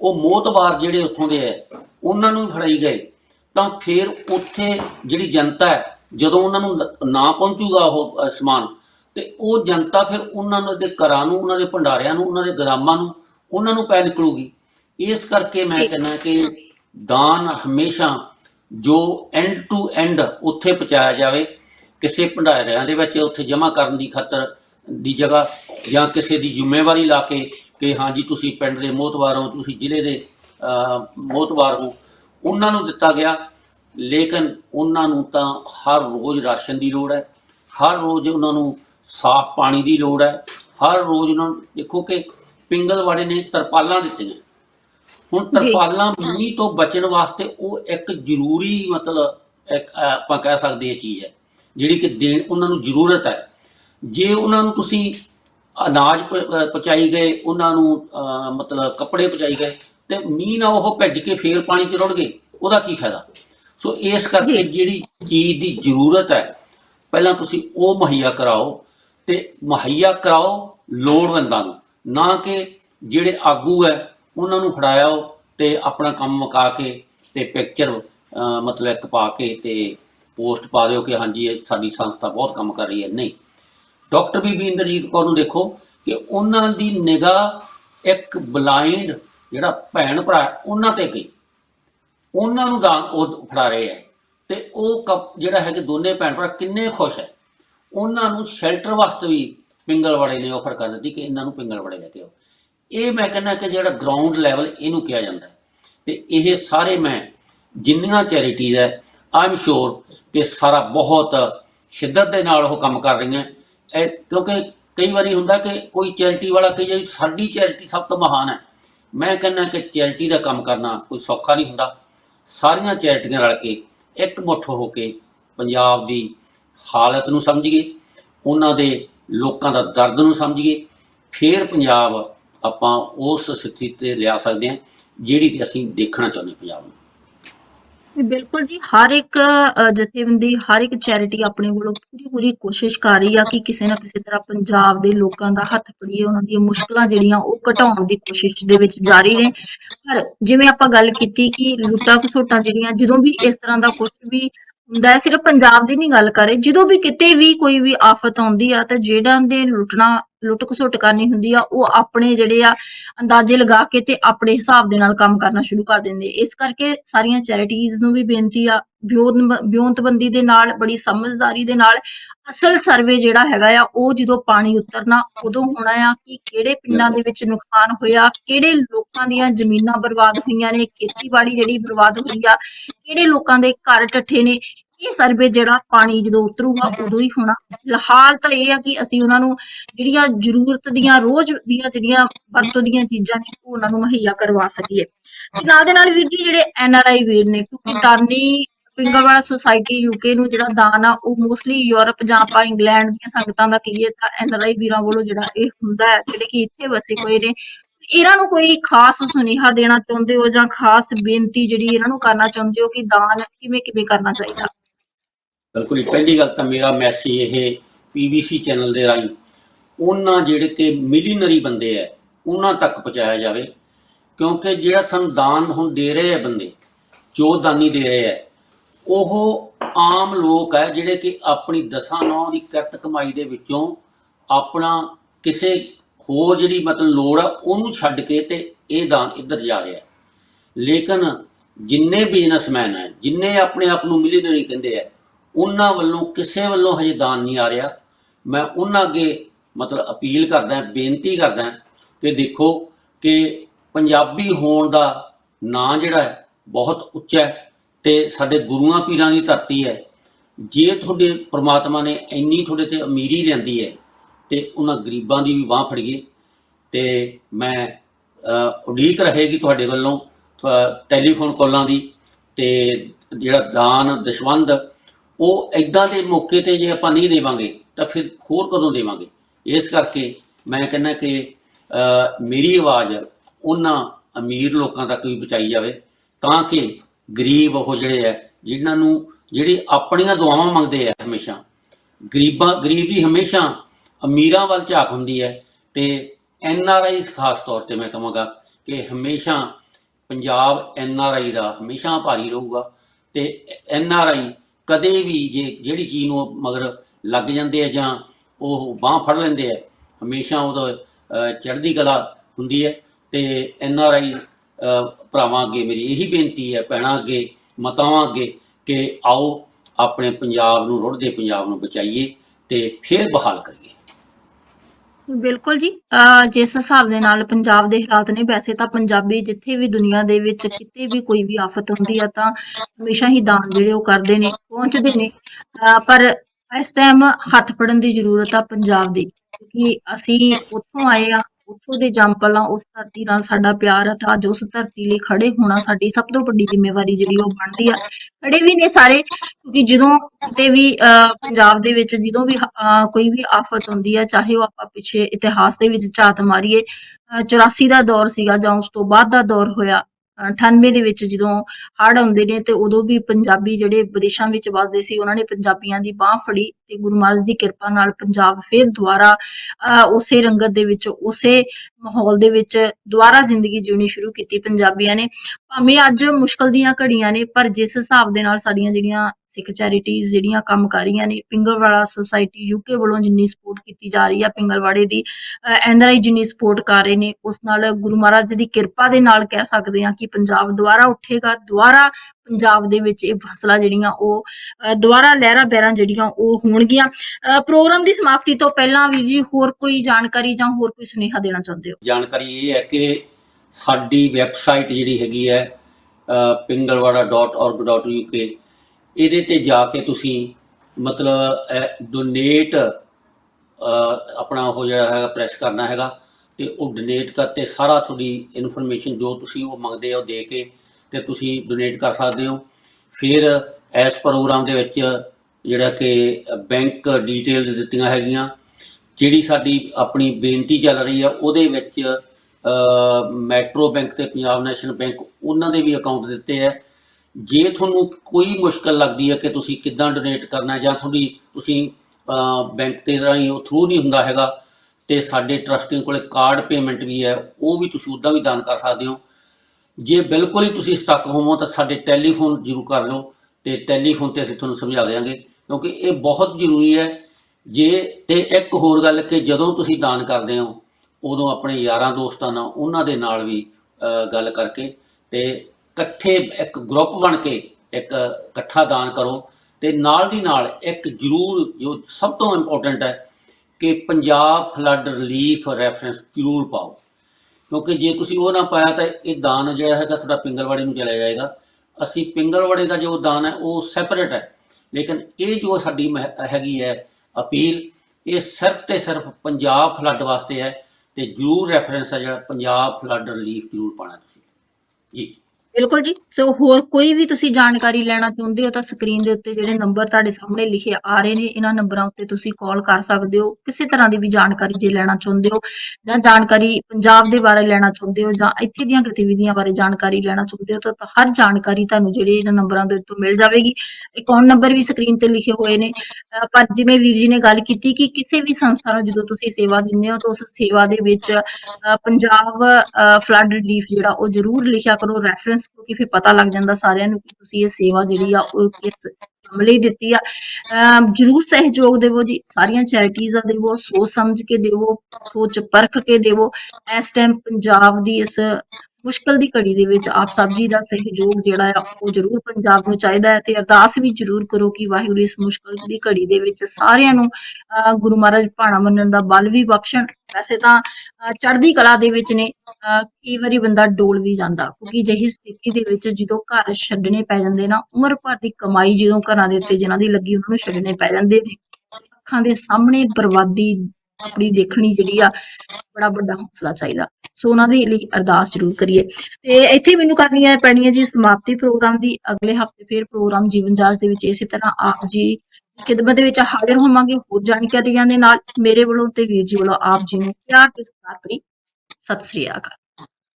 Speaker 2: ਉਹ ਮੋਤਬਾਰ ਜਿਹੜੇ ਉੱਥੋਂ ਦੇ ਹੈ, ਉਹਨਾਂ ਨੂੰ ਫੜਾਈ ਗਏ, ਤਾਂ ਫਿਰ ਉੱਥੇ ਜਿਹੜੀ ਜਨਤਾ ਹੈ, ਜਦੋਂ ਉਹਨਾਂ ਨੂੰ ਨਾ ਪਹੁੰਚੂਗਾ ਉਹ ਸਮਾਨ ਤੇ ਉਹ ਜਨਤਾ ਫਿਰ ਉਹਨਾਂ ਨੂੰ ਦੇ ਘਰਾਂ ਨੂੰ ਉਹਨਾਂ ਦੇ ਭੰਡਾਰਿਆਂ ਨੂੰ ਉਹਨਾਂ ਦੇ ਗਦਾਮਾਂ ਨੂੰ ਉਹਨਾਂ ਨੂੰ ਪੈ ਨਿਕਲੂਗੀ। ਇਸ ਕਰਕੇ ਮੈਂ
Speaker 1: ਜੀ।
Speaker 2: ਕਹਿੰਦਾ ਕਿ ਦਾਨ ਹਮੇਸ਼ਾ ਜੋ ਐਂਡ ਟੂ ਐਂਡ ਉੱਥੇ ਪਹੁੰਚਾਇਆ ਜਾਵੇ ਕਿਸੇ ਭੰਡਾਰਿਆਂ ਦੇ ਵਿੱਚ ਉੱਥੇ ਜਮ੍ਹਾਂ ਕਰਨ ਦੀ ਖਾਤਰ ਦੀ ਜਗ੍ਹਾ ਜਾਂ ਕਿਸੇ ਦੀ ਜ਼ਿੰਮੇਵਾਰੀ ਲਾ ਕੇ ਕਿ ਹਾਂਜੀ ਤੁਸੀਂ ਪਿੰਡ ਦੇ ਮੋਹਤਵਾਰ ਹੋ ਤੁਸੀਂ ਜ਼ਿਲ੍ਹੇ ਦੇ ਮੋਹਤਵਾਰ ਹੋ ਉਹਨਾਂ ਨੂੰ ਦਿੱਤਾ ਗਿਆ। ਲੇਕਿਨ ਉਹਨਾਂ ਨੂੰ ਤਾਂ ਹਰ ਰੋਜ਼ ਰਾਸ਼ਨ ਦੀ ਲੋੜ ਹੈ। ਹਰ ਰੋਜ਼ ਉਹਨਾਂ ਨੂੰ ਸਾਫ਼ ਪਾਣੀ ਦੀ ਲੋੜ ਹੈ। ਹਰ ਰੋਜ਼ ਉਹਨਾਂ ਨੂੰ ਦੇਖੋ ਕਿ ਪਿੰਗਲਵਾੜੇ ਨੇ ਤਰਪਾਲਾਂ ਦਿੱਤੀਆਂ। ਹੁਣ ਤਰਪਾਲਾਂ ਮੀਂਹ ਤੋਂ ਬਚਣ ਵਾਸਤੇ ਉਹ ਇੱਕ ਜ਼ਰੂਰੀ ਮਤਲਬ ਇੱਕ ਆਪਾਂ ਕਹਿ ਸਕਦੇ ਹਾਂ ਚੀਜ਼ ਹੈ ਜਿਹੜੀ ਕਿ ਦੇਣ ਉਹਨਾਂ ਨੂੰ ਜ਼ਰੂਰਤ ਹੈ। ਜੇ ਉਹਨਾਂ ਨੂੰ ਤੁਸੀਂ ਅਨਾਜ ਪਹੁੰਚਾਈ ਗਏ ਉਹਨਾਂ ਨੂੰ ਮਤਲਬ ਕੱਪੜੇ ਪਹੁੰਚਾਈ ਗਏ ਤੇ ਮੀਂਹ ਨਾਲ ਉਹ ਭਿੱਜ ਕੇ ਫੇਰ ਪਾਣੀ 'ਚ ਰੁੜ ਗਏ ਉਹਦਾ ਕੀ ਫਾਇਦਾ? ਸੋ ਇਸ ਕਰਕੇ ਜਿਹੜੀ ਚੀਜ਼ ਦੀ ਜ਼ਰੂਰਤ ਹੈ ਪਹਿਲਾਂ ਤੁਸੀਂ ਉਹ ਮੁਹੱਈਆ ਕਰਾਓ ਤੇ ਮੁਹੱਈਆ ਕਰਾਓ ਲੋੜਵੰਦਾਂ ਨੂੰ। ਨਾ ਕਿ ਜਿਹੜੇ ਆਗੂ ਹੈ, ਉਹਨਾਂ ਨੂੰ ਫੜਾਇਓ ਤੇ ਆਪਣਾ ਕੰਮ ਮੁਕਾ ਕੇ ਤੇ ਪਿਕਚਰ ਮਤਲਬ ਇੱਕ ਪਾ ਕੇ ਤੇ ਪੋਸਟ ਪਾ ਦਿਓ ਕਿ ਹਾਂਜੀ, ਇਹ ਸਾਡੀ ਸੰਸਥਾ ਬਹੁਤ ਕੰਮ ਕਰ ਰਹੀ ਹੈ। ਨਹੀਂ। ਡਾਕਟਰ ਬੀਬੀ ਇੰਦਰਜੀਤ ਕੌਰ ਨੂੰ ਦੇਖੋ ਕਿ ਉਹਨਾਂ ਦੀ ਨਿਗਾਹ ਇੱਕ ਬਲਾਈਂਡ ਜਿਹੜਾ ਭੈਣ ਭਰਾ ਉਹਨਾਂ ਤੇ ਗਈ। ਉਹਨਾਂ ਨੂੰ ਦਾਨ ਉਹ ਫੜਾ ਰਹੇ ਹੈ ਤੇ ਉਹ ਕਪ ਜਿਹੜਾ ਹੈ ਕਿ ਦੋਨੇ ਭੈਣ ਭਰਾ ਕਿੰਨੇ ਖੁਸ਼ ਹੈ। ਉਹਨਾਂ ਨੂੰ ਸ਼ੈਲਟਰ ਵਾਸਤੇ ਵੀ ਪਿੰਗਲਵਾੜੇ ਨੇ ਆਫਰ ਕਰ ਦਿੱਤੀ ਕਿ ਇਹਨਾਂ ਨੂੰ ਪਿੰਗਲਵਾੜੇ ਲੈ ਕੇ ਆਓ। ਇਹ ਮੈਂ ਕਹਿੰਦਾ ਕਿ ਜਿਹੜਾ ਗਰਾਊਂਡ ਲੈਵਲ ਇਹਨੂੰ ਕਿਹਾ ਜਾਂਦਾ ਹੈ। ਤੇ ਇਹ ਸਾਰੇ ਮੈਂ ਜਿੰਨੀਆਂ ਚੈਰਿਟੀਜ਼ ਹੈ ਆਮ ਸ਼ੋਰ ਕਿ ਸਾਰਾ ਬਹੁਤ ਸ਼ਿੱਦਤ ਦੇ ਨਾਲ ਉਹ ਕੰਮ ਕਰ ਰਹੀਆਂ। ਇਹ ਕਿਉਂਕਿ ਕਈ ਵਾਰੀ ਹੁੰਦਾ ਕਿ ਕੋਈ ਚੈਰਿਟੀ ਵਾਲਾ ਕਹੇ ਜੀ, ਸਾਡੀ ਚੈਰਿਟੀ ਸਭ ਤੋਂ ਮਹਾਨ ਹੈ। ਮੈਂ ਕਹਿੰਦਾ ਕਿ ਚੈਰਿਟੀ ਦਾ ਕੰਮ ਕਰਨਾ ਕੋਈ ਸੌਖਾ ਨਹੀਂ ਹੁੰਦਾ। ਸਾਰੀਆਂ ਚੈਰਿਟੀਆਂ ਰਲ ਕੇ ਇੱਕ ਮੁੱਠ ਹੋ ਕੇ ਪੰਜਾਬ ਦੀ ਹਾਲਤ ਨੂੰ ਸਮਝੀਏ ਉਹਨਾਂ ਦੇ ਲੋਕਾਂ ਦਾ ਦਰਦ ਨੂੰ ਸਮਝੀਏ ਫਿਰ ਪੰਜਾਬ ਆਪਾਂ ਉਸ ਸਥਿਤੀ ਤੇ ਲਿਆ ਸਕਦੇ ਹਾਂ, ਜਿਹੜੀ ਕਿ ਅਸੀਂ ਦੇਖਣਾ ਚਾਹੁੰਦੇ ਪੰਜਾਬ ਨੂੰ।
Speaker 1: ਬਿਲਕੁਲ ਜੀ, ਹਰ ਇੱਕ ਜਥੇਬੰਦੀ, ਹਰ ਇੱਕ ਚੈਰਿਟੀ ਆਪਣੇ ਵੱਲੋਂ ਪੂਰੀ ਪੂਰੀ ਕੋਸ਼ਿਸ਼ ਕਰ ਰਹੀ ਆ ਕਿ ਕਿਸੇ ਨਾ ਕਿਸੇ ਤਰ੍ਹਾਂ ਪੰਜਾਬ ਦੇ ਲੋਕਾਂ ਦਾ ਹੱਥ ਫੜੀਏ, ਉਹਨਾਂ ਦੀਆਂ ਮੁਸ਼ਕਲਾਂ ਜਿਹੜੀਆਂ ਉਹ ਘਟਾਉਣ ਦੀ ਕੋਸ਼ਿਸ਼ ਦੇ ਵਿੱਚ ਜਾਰੀ ਨੇ ਪਰ ਜਿਵੇਂ ਆਪਾਂ ਗੱਲ ਕੀਤੀ ਕਿ ਲੁੱਟਾਂ ਖਸੁੱਟਾਂ ਜਿਹੜੀਆਂ, ਜਦੋਂ ਵੀ ਇਸ ਤਰ੍ਹਾਂ ਦਾ ਕੁਝ ਵੀ ਹੁੰਦਾ ਸਿਰਫ ਪੰਜਾਬ ਦੀ ਨਹੀਂ ਗੱਲ ਕਰ ਰਹੇ ਜਦੋਂ ਵੀ ਕਿਤੇ ਵੀ ਕੋਈ ਵੀ ਆਫਤ ਆਉਂਦੀ ਆ, ਤਾਂ ਜਿਹੜਾ ਦੇ ਲੁੱਟਣਾ ਲੁੱਟ ਖਸੁੱਟ ਕਰਨੀ ਹੁੰਦੀ ਆ, ਉਹ ਆਪਣੇ ਜਿਹੜੇ ਆ ਅੰਦਾਜ਼ੇ ਲਗਾ ਕੇ ਤੇ ਆਪਣੇ ਹਿਸਾਬ ਦੇ ਨਾਲ ਕੰਮ ਕਰਨਾ ਸ਼ੁਰੂ ਕਰ ਦਿੰਦੇ। ਇਸ ਕਰਕੇ ਸਾਰੀਆਂ ਚੈਰਿਟੀਜ਼ ਨੂੰ ਵੀ ਬੇਨਤੀ ਆ ਵਿਉਂਤਬੰਦੀ ਦੇ ਨਾਲ, ਬੜੀ ਸਮਝਦਾਰੀ ਦੇ ਨਾਲ ਅਸਲ ਸਰਵੇ ਜਿਹੜਾ ਹੈਗਾ ਆ, ਉਹ ਜਦੋਂ ਪਾਣੀ ਉਤਰਨਾ, ਉਦੋਂ ਹੋਣਾ ਆ ਕਿ ਕਿਹੜੇ ਪਿੰਡਾਂ ਦੇ ਵਿੱਚ ਨੁਕਸਾਨ ਹੋਇਆ, ਕਿਹੜੇ ਲੋਕਾਂ ਦੀਆਂ ਜ਼ਮੀਨਾਂ ਬਰਬਾਦ ਹੋਈਆਂ ਨੇ, ਖੇਤੀਬਾੜੀ ਜਿਹੜੀ ਬਰਬਾਦ ਹੋਈ ਆ, ਕਿਹੜੇ ਲੋਕਾਂ ਦੇ ਘਰ ਟੱਠੇ ਨੇ ਇਹ ਸਰਵੇ ਜਿਹੜਾ ਪਾਣੀ ਜਦੋਂ ਉਤਰੂਗਾ ਉਦੋਂ ਹੀ ਹੋਣਾ। ਫਿਲਹਾਲ ਤਾਂ ਇਹ ਆ ਕਿ ਅਸੀਂ ਉਹਨਾਂ ਨੂੰ ਜਿਹੜੀਆਂ ਜ਼ਰੂਰਤ ਦੀਆਂ, ਰੋਜ਼ ਦੀਆਂ ਜਿਹੜੀਆਂ ਵਰਤੋਂ ਦੀਆਂ ਚੀਜ਼ਾਂ ਨੇ, ਉਹ ਉਹਨਾਂ ਨੂੰ ਮੁਹੱਈਆ ਕਰਵਾ ਸਕੀਏ। ਤੇ ਨਾਲ ਦੇ ਨਾਲ ਵੀਰ ਜੀ ਜਿਹੜੇ ਐਨ ਆਰ ਆਈ ਵੀਰ ਨੇ, ਕਿਉਂਕਿ ਦਾਨੀ ਪਿੰਗਲਵਾੜਾ ਸੁਸਾਇਟੀ ਯੂਕੇ ਨੂੰ ਜਿਹੜਾ ਦਾਨ ਆ, ਉਹ ਮੋਸਟਲੀ ਯੂਰਪ ਜਾਂ ਆਪਾਂ ਇੰਗਲੈਂਡ ਦੀਆਂ ਸੰਗਤਾਂ ਦਾ ਕਹੀਏ ਤਾਂ ਐਨ ਆਰ ਆਈ ਵੀਰਾਂ ਵੱਲੋਂ ਜਿਹੜਾ ਇਹ ਹੁੰਦਾ ਹੈ, ਜਿਹੜੇ ਕਿ ਇੱਥੇ ਵਸੇ ਹੋਏ ਨੇ। ਇਹਨਾਂ ਨੂੰ ਕੋਈ ਖਾਸ ਸੁਨੇਹਾ ਦੇਣਾ ਚਾਹੁੰਦੇ ਹੋ ਜਾਂ ਖਾਸ ਬੇਨਤੀ ਜਿਹੜੀ ਇਹਨਾਂ ਨੂੰ ਕਰਨਾ ਚਾਹੁੰਦੇ ਹੋ ਕਿ ਦਾਨ ਕਿਵੇਂ ਕਿਵੇਂ ਕਰਨਾ ਚਾਹੀਦਾ?
Speaker 2: ਬਿਲਕੁਲ ਜੀ, ਪਹਿਲੀ ਗੱਲ ਤਾਂ ਮੇਰਾ ਮੈਸੇਜ ਇਹ ਪੀਬੀਸੀ ਚੈਨਲ ਦੇ ਰਾਹੀਂ, ਉਹਨਾਂ ਜਿਹੜੇ ਕਿ ਮਿਲੀਨਰੀ ਬੰਦੇ ਆ ਉਹਨਾਂ ਤੱਕ ਪਹੁੰਚਾਇਆ ਜਾਵੇ, ਕਿਉਂਕਿ ਜਿਹੜਾ ਸਾਨੂੰ ਦਾਨ ਹੁਣ ਦੇ ਰਹੇ ਆ ਬੰਦੇ ਜੋ ਦਾਨੀ ਦੇ ਰਹੇ ਆ ਉਹ ਆਮ ਲੋਕ ਹੈ ਜਿਹੜੇ ਕਿ ਆਪਣੀ ਦਸਾਂ ਨੌ ਦੀ ਕਿਰਤ ਕਮਾਈ ਦੇ ਵਿੱਚੋਂ ਆਪਣਾ ਕਿਸੇ ਹੋਰ ਜਿਹੜੀ ਮਤਲਬ ਲੋੜ ਆ, ਉਹਨੂੰ ਛੱਡ ਕੇ ਤੇ ਇਹ ਦਾਨ ਇੱਧਰ ਜਾ ਰਿਹਾ। ਲੇਕਿਨ ਜਿੰਨੇ ਬਿਜ਼ਨਸਮੈਨ ਹੈ ਜਿੰਨੇ ਆਪਣੇ ਆਪ ਨੂੰ ਮਿਲੀਨਰੀ ਕਹਿੰਦੇ ਆ ਉਹਨਾਂ ਵੱਲੋਂ ਕਿਸੇ ਵੱਲੋਂ ਹਜੇ ਦਾਨ ਨਹੀਂ ਆ ਰਿਹਾ। ਮੈਂ ਉਹਨਾਂ ਅੱਗੇ ਮਤਲਬ ਅਪੀਲ ਕਰਦਾ, ਬੇਨਤੀ ਕਰਦਾ ਕਿ ਦੇਖੋ ਕਿ ਪੰਜਾਬੀ ਹੋਣ ਦਾ ਨਾਂ ਜਿਹੜਾ ਹੈ ਬਹੁਤ ਉੱਚਾ ਹੈ ਤੇ ਸਾਡੇ ਗੁਰੂਆਂ ਪੀਰਾਂ ਦੀ ਧਰਤੀ ਹੈ। ਜੇ ਤੁਹਾਡੇ ਪ੍ਰਮਾਤਮਾ ਨੇ ਇੰਨੀ ਤੁਹਾਡੇ ਤੇ ਅਮੀਰੀ ਲੈਂਦੀ ਹੈ ਤੇ ਉਹਨਾਂ ਗਰੀਬਾਂ ਦੀ ਵੀ ਬਾਹ ਫੜੀਏ ਤੇ ਮੈਂ ਉਡੀਕ ਰਹੇਗੀ ਤੁਹਾਡੇ ਵੱਲੋਂ ਟੈਲੀਫੋਨ ਕਾਲਾਂ ਦੀ ਤੇ ਜਿਹੜਾ ਦਾਨ, ਦਸ਼ਵੰਦ ਉਹ ਇਦਾਂ ਦੇ ਮੌਕੇ ਤੇ ਜੇ ਆਪਾਂ ਨਹੀਂ ਦੇਵਾਂਗੇ, ਤਾਂ ਫਿਰ ਹੋਰ ਕਦੋਂ ਦੇਵਾਂਗੇ? ਇਸ ਕਰਕੇ ਮੈਂ ਕਹਿੰਦਾ ਕਿ ਮੇਰੀ ਆਵਾਜ਼ ਉਹਨਾਂ ਅਮੀਰ ਲੋਕਾਂ ਤੱਕ ਵੀ ਪਹੁੰਚਾਈ ਜਾਵੇ, ਤਾਂ ਕਿ ਗਰੀਬ ਉਹ ਜਿਹੜੇ ਹੈ ਜਿਨ੍ਹਾਂ ਨੂੰ, ਜਿਹੜੀ ਆਪਣੀਆਂ ਦੁਆਵਾਂ ਮੰਗਦੇ ਆ ਹਮੇਸ਼ਾ, ਗਰੀਬਾਂ, ਗਰੀਬੀ ਹਮੇਸ਼ਾ ਅਮੀਰਾਂ ਵੱਲ ਝਾਕ ਹੁੰਦੀ ਹੈ ਤੇ ਐਨ ਆਰ ਆਈ ਖਾਸ ਤੌਰ ਤੇ ਮੈਂ ਕਹਾਂਗਾ ਕਿ ਹਮੇਸ਼ਾ ਪੰਜਾਬ ਐਨ ਆਰ ਆਈ ਦਾ ਹਮੇਸ਼ਾ ਭਾਰੀ ਰਹੂਗਾ ਤੇ ਐਨ ਆਰ ਆਈ ਕਦੇ ਵੀ ਜੇ ਜਿਹੜੀ ਚੀਜ਼ ਨੂੰ ਉਹ ਮਗਰ ਲੱਗ ਜਾਂਦੇ ਆ ਜਾਂ ਉਹ ਬਾਹ ਫੜ ਲੈਂਦੇ ਆ, ਹਮੇਸ਼ਾ ਉਹਦਾ ਚੜ੍ਹਦੀ ਕਲਾ ਹੁੰਦੀ ਹੈ ਤੇ ਐਨ ਆਰ ਆਈ ਭਰਾਵਾਂ ਅੱਗੇ ਮੇਰੀ ਇਹੀ ਬੇਨਤੀ ਹੈ, ਭੈਣਾਂ ਅੱਗੇ, ਮਾਤਾਵਾਂ ਅੱਗੇ ਕਿ ਆਓ ਆਪਣੇ ਪੰਜਾਬ ਨੂੰ, ਰੁੜਦੇ ਪੰਜਾਬ ਨੂੰ ਬਚਾਈਏ ਤੇ ਫਿਰ ਬਹਾਲ ਕਰੀਏ।
Speaker 1: ਬਿਲਕੁਲ ਜੀ। ਅਹ ਜਿਸ ਹਿਸਾਬ ਦੇ ਨਾਲ ਪੰਜਾਬ ਦੇ ਹਾਲਾਤ ਨੇ, ਵੈਸੇ ਤਾਂ ਪੰਜਾਬੀ ਜਿੱਥੇ ਵੀ ਦੁਨੀਆ ਦੇ ਵਿੱਚ ਕਿਤੇ ਵੀ ਕੋਈ ਵੀ ਆਫਤ ਹੁੰਦੀ ਆ, ਤਾਂ ਹਮੇਸ਼ਾ ਹੀ ਦਾਨ ਜਿਹੜੇ ਉਹ ਕਰਦੇ ਨੇ, ਪਹੁੰਚਦੇ ਨੇ। ਅਹ ਪਰ ਇਸ ਟਾਈਮ ਹੱਥ ਫੜਨ ਦੀ ਜ਼ਰੂਰਤ ਆ ਪੰਜਾਬ ਦੀ, ਕਿਉਂਕਿ ਅਸੀਂ ਉੱਥੋਂ ਆਏ ਆ ਉੱਥੋਂ ਦੇ ਜੰਪਲ ਉਸ ਧਰਤੀ ਨਾਲ ਸਾਡਾ ਪਿਆਰ ਆ ਤਾਂ ਅੱਜ ਉਸ ਧਰਤੀ ਲਈ ਖੜੇ ਹੋਣਾ ਸਾਡੀ ਸਭ ਤੋਂ ਵੱਡੀ ਜ਼ਿੰਮੇਵਾਰੀ ਜਿਹੜੀ ਉਹ ਬਣਦੀ ਆ। ਖੜੇ ਵੀ ਨੇ ਸਾਰੇ ਕਿਉਂਕਿ ਜਦੋਂ ਕਿਤੇ ਵੀ ਅਹ, ਪੰਜਾਬ ਦੇ ਵਿੱਚ ਜਦੋਂ ਵੀ ਅਹ, ਕੋਈ ਵੀ ਆਫਤ ਹੁੰਦੀ ਹੈ ਚਾਹੇ ਉਹ ਆਪਾਂ ਪਿੱਛੇ ਇਤਿਹਾਸ ਦੇ ਵਿੱਚ ਝਾਤ ਮਾਰੀਏ ਅਹ, 84 ਦਾ ਦੌਰ ਸੀਗਾ ਜਾਂ ਉਸ ਤੋਂ ਬਾਅਦ ਦਾ ਦੌਰ ਹੋਇਆ 98 ਦੇ ਵਿੱਚ ਜਦੋਂ ਹੜ੍ਹ ਆਉਂਦੇ ਨੇ ਤੇ ਉਦੋਂ ਵੀ ਪੰਜਾਬੀ ਜਿਹੜੇ ਵਿਦੇਸ਼ਾਂ ਵਿੱਚ ਵੱਸਦੇ ਸੀ ਉਹਨਾਂ ਨੇ ਪੰਜਾਬੀਆਂ ਦੀ ਬਾਹ ਫੜੀ ਤੇ ਗੁਰੂ ਮਹਾਰਾਜ ਦੀ ਕਿਰਪਾ ਨਾਲ ਪੰਜਾਬ ਫਿਰ ਦੁਬਾਰਾ ਅਹ, ਉਸੇ ਰੰਗਤ ਦੇ ਵਿੱਚ ਉਸੇ ਮਾਹੌਲ ਦੇ ਵਿੱਚ ਦੁਬਾਰਾ ਜ਼ਿੰਦਗੀ ਜਿਉਣੀ ਸ਼ੁਰੂ ਕੀਤੀ ਪੰਜਾਬੀਆਂ ਨੇ। ਭਾਵੇਂ ਅੱਜ ਮੁਸ਼ਕਲ ਦੀਆਂ ਘੜੀਆਂ ਨੇ ਪਰ ਜਿਸ ਹਿਸਾਬ ਦੇ ਨਾਲ ਸਾਡੀਆਂ ਜਿਹੜੀਆਂ ਸਿੱਖ ਚੈਰਿਟੀਜ਼ ਜਿਹੜੀਆਂ ਕੰਮ ਕਰ ਰਹੀਆਂ ਨੇ ਪਿੰਗਲਵਾੜਾ ਸੁਸਾਇਟੀ ਯੂਕੇ ਵੱਲੋਂ ਜਿੰਨੀ ਸਪੋਰਟ ਕੀਤੀ ਜਾ ਰਹੀ ਆ ਪਿੰਗਲਵਾੜੇ ਦੀ ਐਨਆਰਆਈ ਜਿੰਨੀ ਸਪੋਰਟ ਕਰ ਰਹੇ ਨੇ ਉਸ ਨਾਲ ਗੁਰੂ ਮਹਾਰਾਜ ਦੀ ਕਿਰਪਾ ਦੇ ਨਾਲ ਕਹਿ ਸਕਦੇ ਹਾਂ ਕਿ ਪੰਜਾਬ ਦੁਬਾਰਾ ਉੱਠੇਗਾ ਦੁਬਾਰਾ ਪੰਜਾਬ ਦੇ ਵਿੱਚ ਇਹ ਫਸਲਾਂ ਜਿਹੜੀਆਂ ਉਹ ਅਹ, ਲਹਿਰਾਂ ਬਹਿਰਾਂ ਜਿਹੜੀਆਂ ਉਹ ਹੋਣਗੀਆਂ। ਪ੍ਰੋਗਰਾਮ ਦੀ ਸਮਾਪਤੀ ਤੋਂ ਪਹਿਲਾਂ ਵੀ ਜੀ ਹੋਰ ਕੋਈ ਜਾਣਕਾਰੀ ਜਾਂ ਹੋਰ ਕੋਈ ਸੁਨੇਹਾ ਦੇਣਾ ਚਾਹੁੰਦੇ ਹੋ?
Speaker 2: ਜਾਣਕਾਰੀ ਇਹ ਹੈ ਕਿ ਸਾਡੀ ਵੈਬਸਾਈਟ ਜਿਹੜੀ ਹੈਗੀ ਹੈ pingalwada.org.uk ਇਹਦੇ ਤੇ ਜਾ ਕੇ ਤੁਸੀਂ ਮਤਲਬ ਡੋਨੇਟ ਆਪਣਾ ਉਹ ਜਿਹੜਾ ਹੈਗਾ ਪ੍ਰੈਸ ਕਰਨਾ ਹੈਗਾ ਤੇ ਉਹ ਡੋਨੇਟ ਕਰਤੇ ਸਾਰਾ ਤੁਹਾਡੀ ਇਨਫੋਰਮੇਸ਼ਨ ਜੋ ਤੁਸੀਂ ਉਹ ਮੰਗਦੇ ਹੋ ਦੇ ਕੇ ਤੇ ਤੁਸੀਂ ਡੋਨੇਟ ਕਰ ਸਕਦੇ ਹੋ। ਫਿਰ ਇਸ ਪ੍ਰੋਗਰਾਮ ਦੇ ਵਿੱਚ ਜਿਹੜਾ ਕਿ ਬੈਂਕ ਡਿਟੇਲਸ ਦਿੱਤੀਆਂ ਹੈਗੀਆਂ, ਜਿਹੜੀ ਸਾਡੀ ਆਪਣੀ ਬੇਨਤੀ ਚੱਲ ਰਹੀ ਆ, ਉਹਦੇ ਵਿੱਚ ਮੈਟਰੋ ਬੈਂਕ ਤੇ, ਪੰਜਾਬ ਨੈਸ਼ਨਲ ਬੈਂਕ ਉਹਨਾਂ ਦੇ ਵੀ ਅਕਾਊਂਟ ਦਿੱਤੇ ਹੈ ਜੇ ਤੁਹਾਨੂੰ ਕੋਈ ਮੁਸ਼ਕਲ ਲੱਗਦੀ ਹੈ ਕਿ ਤੁਸੀਂ ਕਿੱਦਾਂ ਡੋਨੇਟ ਕਰਨਾ ਜਾਂ ਤੁਹਾਡੀ ਤੁਸੀਂ ਬੈਂਕ ਤੇ ਰਾਹੀਂ ਉਹ ਥਰੂ ਨਹੀਂ ਹੁੰਦਾ ਹੈਗਾ ਤੇ ਸਾਡੇ ਟਰਸਟੀਆਂ ਕੋਲੇ ਕਾਰਡ ਪੇਮੈਂਟ ਵੀ ਹੈ, ਉਹ ਵੀ ਤੁਸੀਂ ਉੱਦਾਂ ਵੀ ਦਾਨ ਕਰ ਸਕਦੇ ਹੋ। ਜੇ ਬਿਲਕੁਲ ਹੀ ਤੁਸੀਂ ਸਟਕ ਹੋਵੋ ਤਾਂ ਸਾਡੇ ਟੈਲੀਫੋਨ ਜ਼ਰੂਰ ਕਰ ਲਓ ਤੇ ਟੈਲੀਫੋਨ ਤੇ ਅਸੀਂ ਤੁਹਾਨੂੰ ਸਮਝਾ ਦੇਵਾਂਗੇ ਕਿਉਂਕਿ ਇਹ ਬਹੁਤ ਜ਼ਰੂਰੀ ਹੈ। ਜੇ, ਤੇ ਇੱਕ ਹੋਰ ਗੱਲ ਕਿ ਜਦੋਂ ਤੁਸੀਂ ਦਾਨ ਕਰਦੇ ਹੋ, ਉਦੋਂ ਆਪਣੇ ਯਾਰਾਂ ਦੋਸਤਾਂ ਨਾਲ, ਉਹਨਾਂ ਦੇ ਨਾਲ ਵੀ ਗੱਲ ਕਰਕੇ ਤੇ ਇਕੱਠੇ ਇੱਕ ਗਰੁੱਪ ਬਣ ਕੇ ਇੱਕ ਇਕੱਠਾ ਦਾਨ ਕਰੋ ਤੇ ਨਾਲ ਦੀ ਨਾਲ ਇੱਕ ਜ਼ਰੂਰ ਜੋ ਸਭ ਤੋਂ ਇੰਪੋਰਟੈਂਟ ਹੈ ਕਿ ਪੰਜਾਬ ਫਲੱਡ ਰਿਲੀਫ ਰੈਫਰੈਂਸ ਜ਼ਰੂਰ ਪਾਓ। ਕਿਉਂਕਿ ਜੇ ਤੁਸੀਂ ਉਹ ਨਾ ਪਾਇਆ ਤਾਂ ਇਹ ਦਾਨ ਜਿਹੜਾ ਹੈਗਾ ਤੁਹਾਡਾ ਪਿੰਗਲਵਾੜੇ ਨੂੰ ਚਲਾ ਜਾਏਗਾ। ਅਸੀਂ ਪਿੰਗਲਵਾੜੇ ਦਾ ਜੋ ਦਾਨ ਹੈ ਉਹ ਸੈਪਰੇਟ ਹੈ। ਲੇਕਿਨ ਇਹ ਜੋ ਸਾਡੀ ਮਹ- ਹੈਗੀ ਹੈ ਅਪੀਲ, ਇਹ ਸਿਰਫ ਤੇ ਸਿਰਫ ਪੰਜਾਬ ਫਲੱਡ ਵਾਸਤੇ ਹੈ ਤੇ ਜ਼ਰੂਰ ਰੈਫਰੈਂਸ ਹੈ ਜਿਹੜਾ ਪੰਜਾਬ ਫਲੱਡ ਰਿਲੀਫ ਜ਼ਰੂਰ ਪਾਣਾ ਤੁਸੀਂ। ਜੀ।
Speaker 1: ਬਿਲਕੁਲ ਜੀ। ਸੋ ਹੋਰ ਕੋਈ ਵੀ ਤੁਸੀਂ ਜਾਣਕਾਰੀ ਲੈਣਾ ਚਾਹੁੰਦੇ ਹੋ ਤਾਂ ਸਕਰੀਨ ਦੇ ਉੱਤੇ ਜਿਹੜੇ ਨੰਬਰ ਤੁਹਾਡੇ ਸਾਹਮਣੇ ਲਿਖੇ ਆ ਰਹੇ ਨੇ, ਇਹਨਾਂ ਨੰਬਰਾਂ ਉੱਤੇ ਤੁਸੀਂ ਕਾਲ ਕਰ ਸਕਦੇ ਹੋ। ਕਿਸੇ ਤਰ੍ਹਾਂ ਦੀ ਵੀ ਜਾਣਕਾਰੀ ਜੇ ਲੈਣਾ ਚਾਹੁੰਦੇ ਹੋ ਜਾਂ ਜਾਣਕਾਰੀ ਪੰਜਾਬ ਦੇ ਬਾਰੇ ਲੈਣਾ ਚਾਹੁੰਦੇ ਹੋ ਜਾਂ ਇੱਥੇ ਦੀਆਂ ਗਤੀਵਿਧੀਆਂ ਬਾਰੇ ਜਾਣਕਾਰੀ ਲੈਣਾ ਚਾਹੁੰਦੇ ਹੋ ਤਾਂ ਹਰ ਜਾਣਕਾਰੀ ਤੁਹਾਨੂੰ ਜਿਹੜੇ ਇਹਨਾਂ ਨੰਬਰਾਂ ਦੇ ਉੱਤੇ ਮਿਲ ਜਾਵੇਗੀ। ਅਕਾਊਂਟ ਨੰਬਰ ਵੀ ਸਕਰੀਨ ਤੇ ਲਿਖੇ ਹੋਏ ਨੇ। ਪਰ ਜਿਵੇਂ ਵੀਰ ਜੀ ਨੇ ਗੱਲ ਕੀਤੀ ਕਿ ਕਿਸੇ ਵੀ ਸੰਸਥਾ ਨੂੰ ਜਦੋਂ ਤੁਸੀਂ ਸੇਵਾ ਦਿੰਦੇ ਹੋ ਤਾਂ ਉਸ ਸੇਵਾ ਦੇ ਵਿੱਚ, ਅਹ ਪੰਜਾਬ ਫਲੱਡ ਰਿਲੀਫ ਜਿਹੜਾ ਉਹ ਜ਼ਰੂਰ ਲਿਖਿਆ ਕਰੋ ਰੈਫਰੈਂਸ ਕਿਉਂਕਿ ਫਿਰ ਪਤਾ ਲੱਗ ਜਾਂਦਾ ਸਾਰਿਆਂ ਨੂੰ ਕਿ ਤੁਸੀਂ ਇਹ ਸੇਵਾ ਜਿਹੜੀ ਆ, ਉਹ ਕਿਸ ਕੰਮ ਲਈ ਦਿੱਤੀ ਆ। ਜ਼ਰੂਰ ਸਹਿਯੋਗ ਦੇਵੋ ਜੀ, ਸਾਰੀਆਂ ਚੈਰਿਟੀਜ਼ ਆ ਦੇਵੋ, ਸੋਚ ਸਮਝ ਕੇ ਦੇਵੋ, ਸੋਚ ਪਰਖ ਕੇ ਦੇਵੋ। ਇਸ ਟਾਈਮ ਪੰਜਾਬ ਦੀ ਇਸ ਮੁਸ਼ਕਲ ਦੀ ਘੜੀ ਦੇ ਵਿੱਚ ਆਪ ਸਭ ਜੀ ਦਾ ਸਹਿਯੋਗ ਜਿਹੜਾ ਆ, ਉਹ ਜ਼ਰੂਰ ਪੰਜਾਬ ਨੂੰ ਚਾਹੀਦਾ ਹੈ ਤੇ ਅਰਦਾਸ ਵੀ ਜ਼ਰੂਰ ਕਰੋ ਕਿ ਵਾਹਿਗੁਰੂ ਇਸ ਮੁਸ਼ਕਲ ਦੀ ਘੜੀ ਦੇ ਵਿੱਚ ਸਾਰਿਆਂ ਨੂੰ ਗੁਰੂ ਮਹਾਰਾਜ ਭਾਣਾ ਮੰਨਣ ਦਾ ਬਲ ਵੀ ਬਖਸ਼ਣ। ਵੈਸੇ ਤਾਂ, ਅਹ, ਚੜ੍ਹਦੀ ਕਲਾ ਦੇ ਵਿੱਚ ਨੇ, ਅਹ, ਕਈ ਵਾਰੀ ਬੰਦਾ ਡੋਲ ਵੀ ਜਾਂਦਾ, ਕਿਉਂਕਿ ਜਿਹੀ ਸਥਿਤੀ ਦੇ ਵਿੱਚ ਜਦੋਂ ਘਰ ਛੱਡਣੇ ਪੈ ਜਾਂਦੇ ਨਾ, ਉਮਰ ਭਰ ਦੀ ਕਮਾਈ ਜਦੋਂ ਘਰਾਂ ਦੇ ਉੱਤੇ ਜਿਨ੍ਹਾਂ ਦੀ ਲੱਗੀ ਉਹਨਾਂ ਨੂੰ ਛੱਡਣੇ ਪੈ ਜਾਂਦੇ ਨੇ। ਅੱਖਾਂ ਦੇ ਸਾਹਮਣੇ ਬਰਬਾਦੀ ਆਪਣੀ ਦੇਖਣੀ ਜਿਹੜੀ ਆ, ਬੜਾ ਵੱਡਾ ਹੌਸਲਾ ਚਾਹੀਦਾ। ਸੋ ਉਹਨਾਂ ਦੇ ਲਈ ਅਰਦਾਸ ਜ਼ਰੂਰ ਕਰੀਏ। ਤੇ ਇੱਥੇ ਮੈਨੂੰ ਕਰਨੀ ਹੈ ਪੈਣੀ ਹੈ ਜੀ ਸਮਾਪਤੀ ਪ੍ਰੋਗਰਾਮ ਦੀ। ਅਗਲੇ ਹਫ਼ਤੇ ਫੇਰ ਪ੍ਰੋਗਰਾਮ ਜੀਵਨ ਜਾਚ ਦੇ ਵਿੱਚ ਇਸੇ ਤਰ੍ਹਾਂ ਆਪ ਜੀ ਖਿਦਮਤ ਦੇ ਵਿੱਚ ਹਾਜ਼ਰ ਹੋਵਾਂਗੇ। ਹੋਰ ਜਾਣਕਾਰੀਆਂ ਦੇ ਨਾਲ ਮੇਰੇ ਵੱਲੋਂ ਤੇ ਵੀਰ ਜੀ ਵੱਲੋਂ ਆਪ ਜੀ ਨੂੰ ਪਿਆਰ ਤੇ ਸਤਿ ਸ੍ਰੀ ਅਕਾਲ।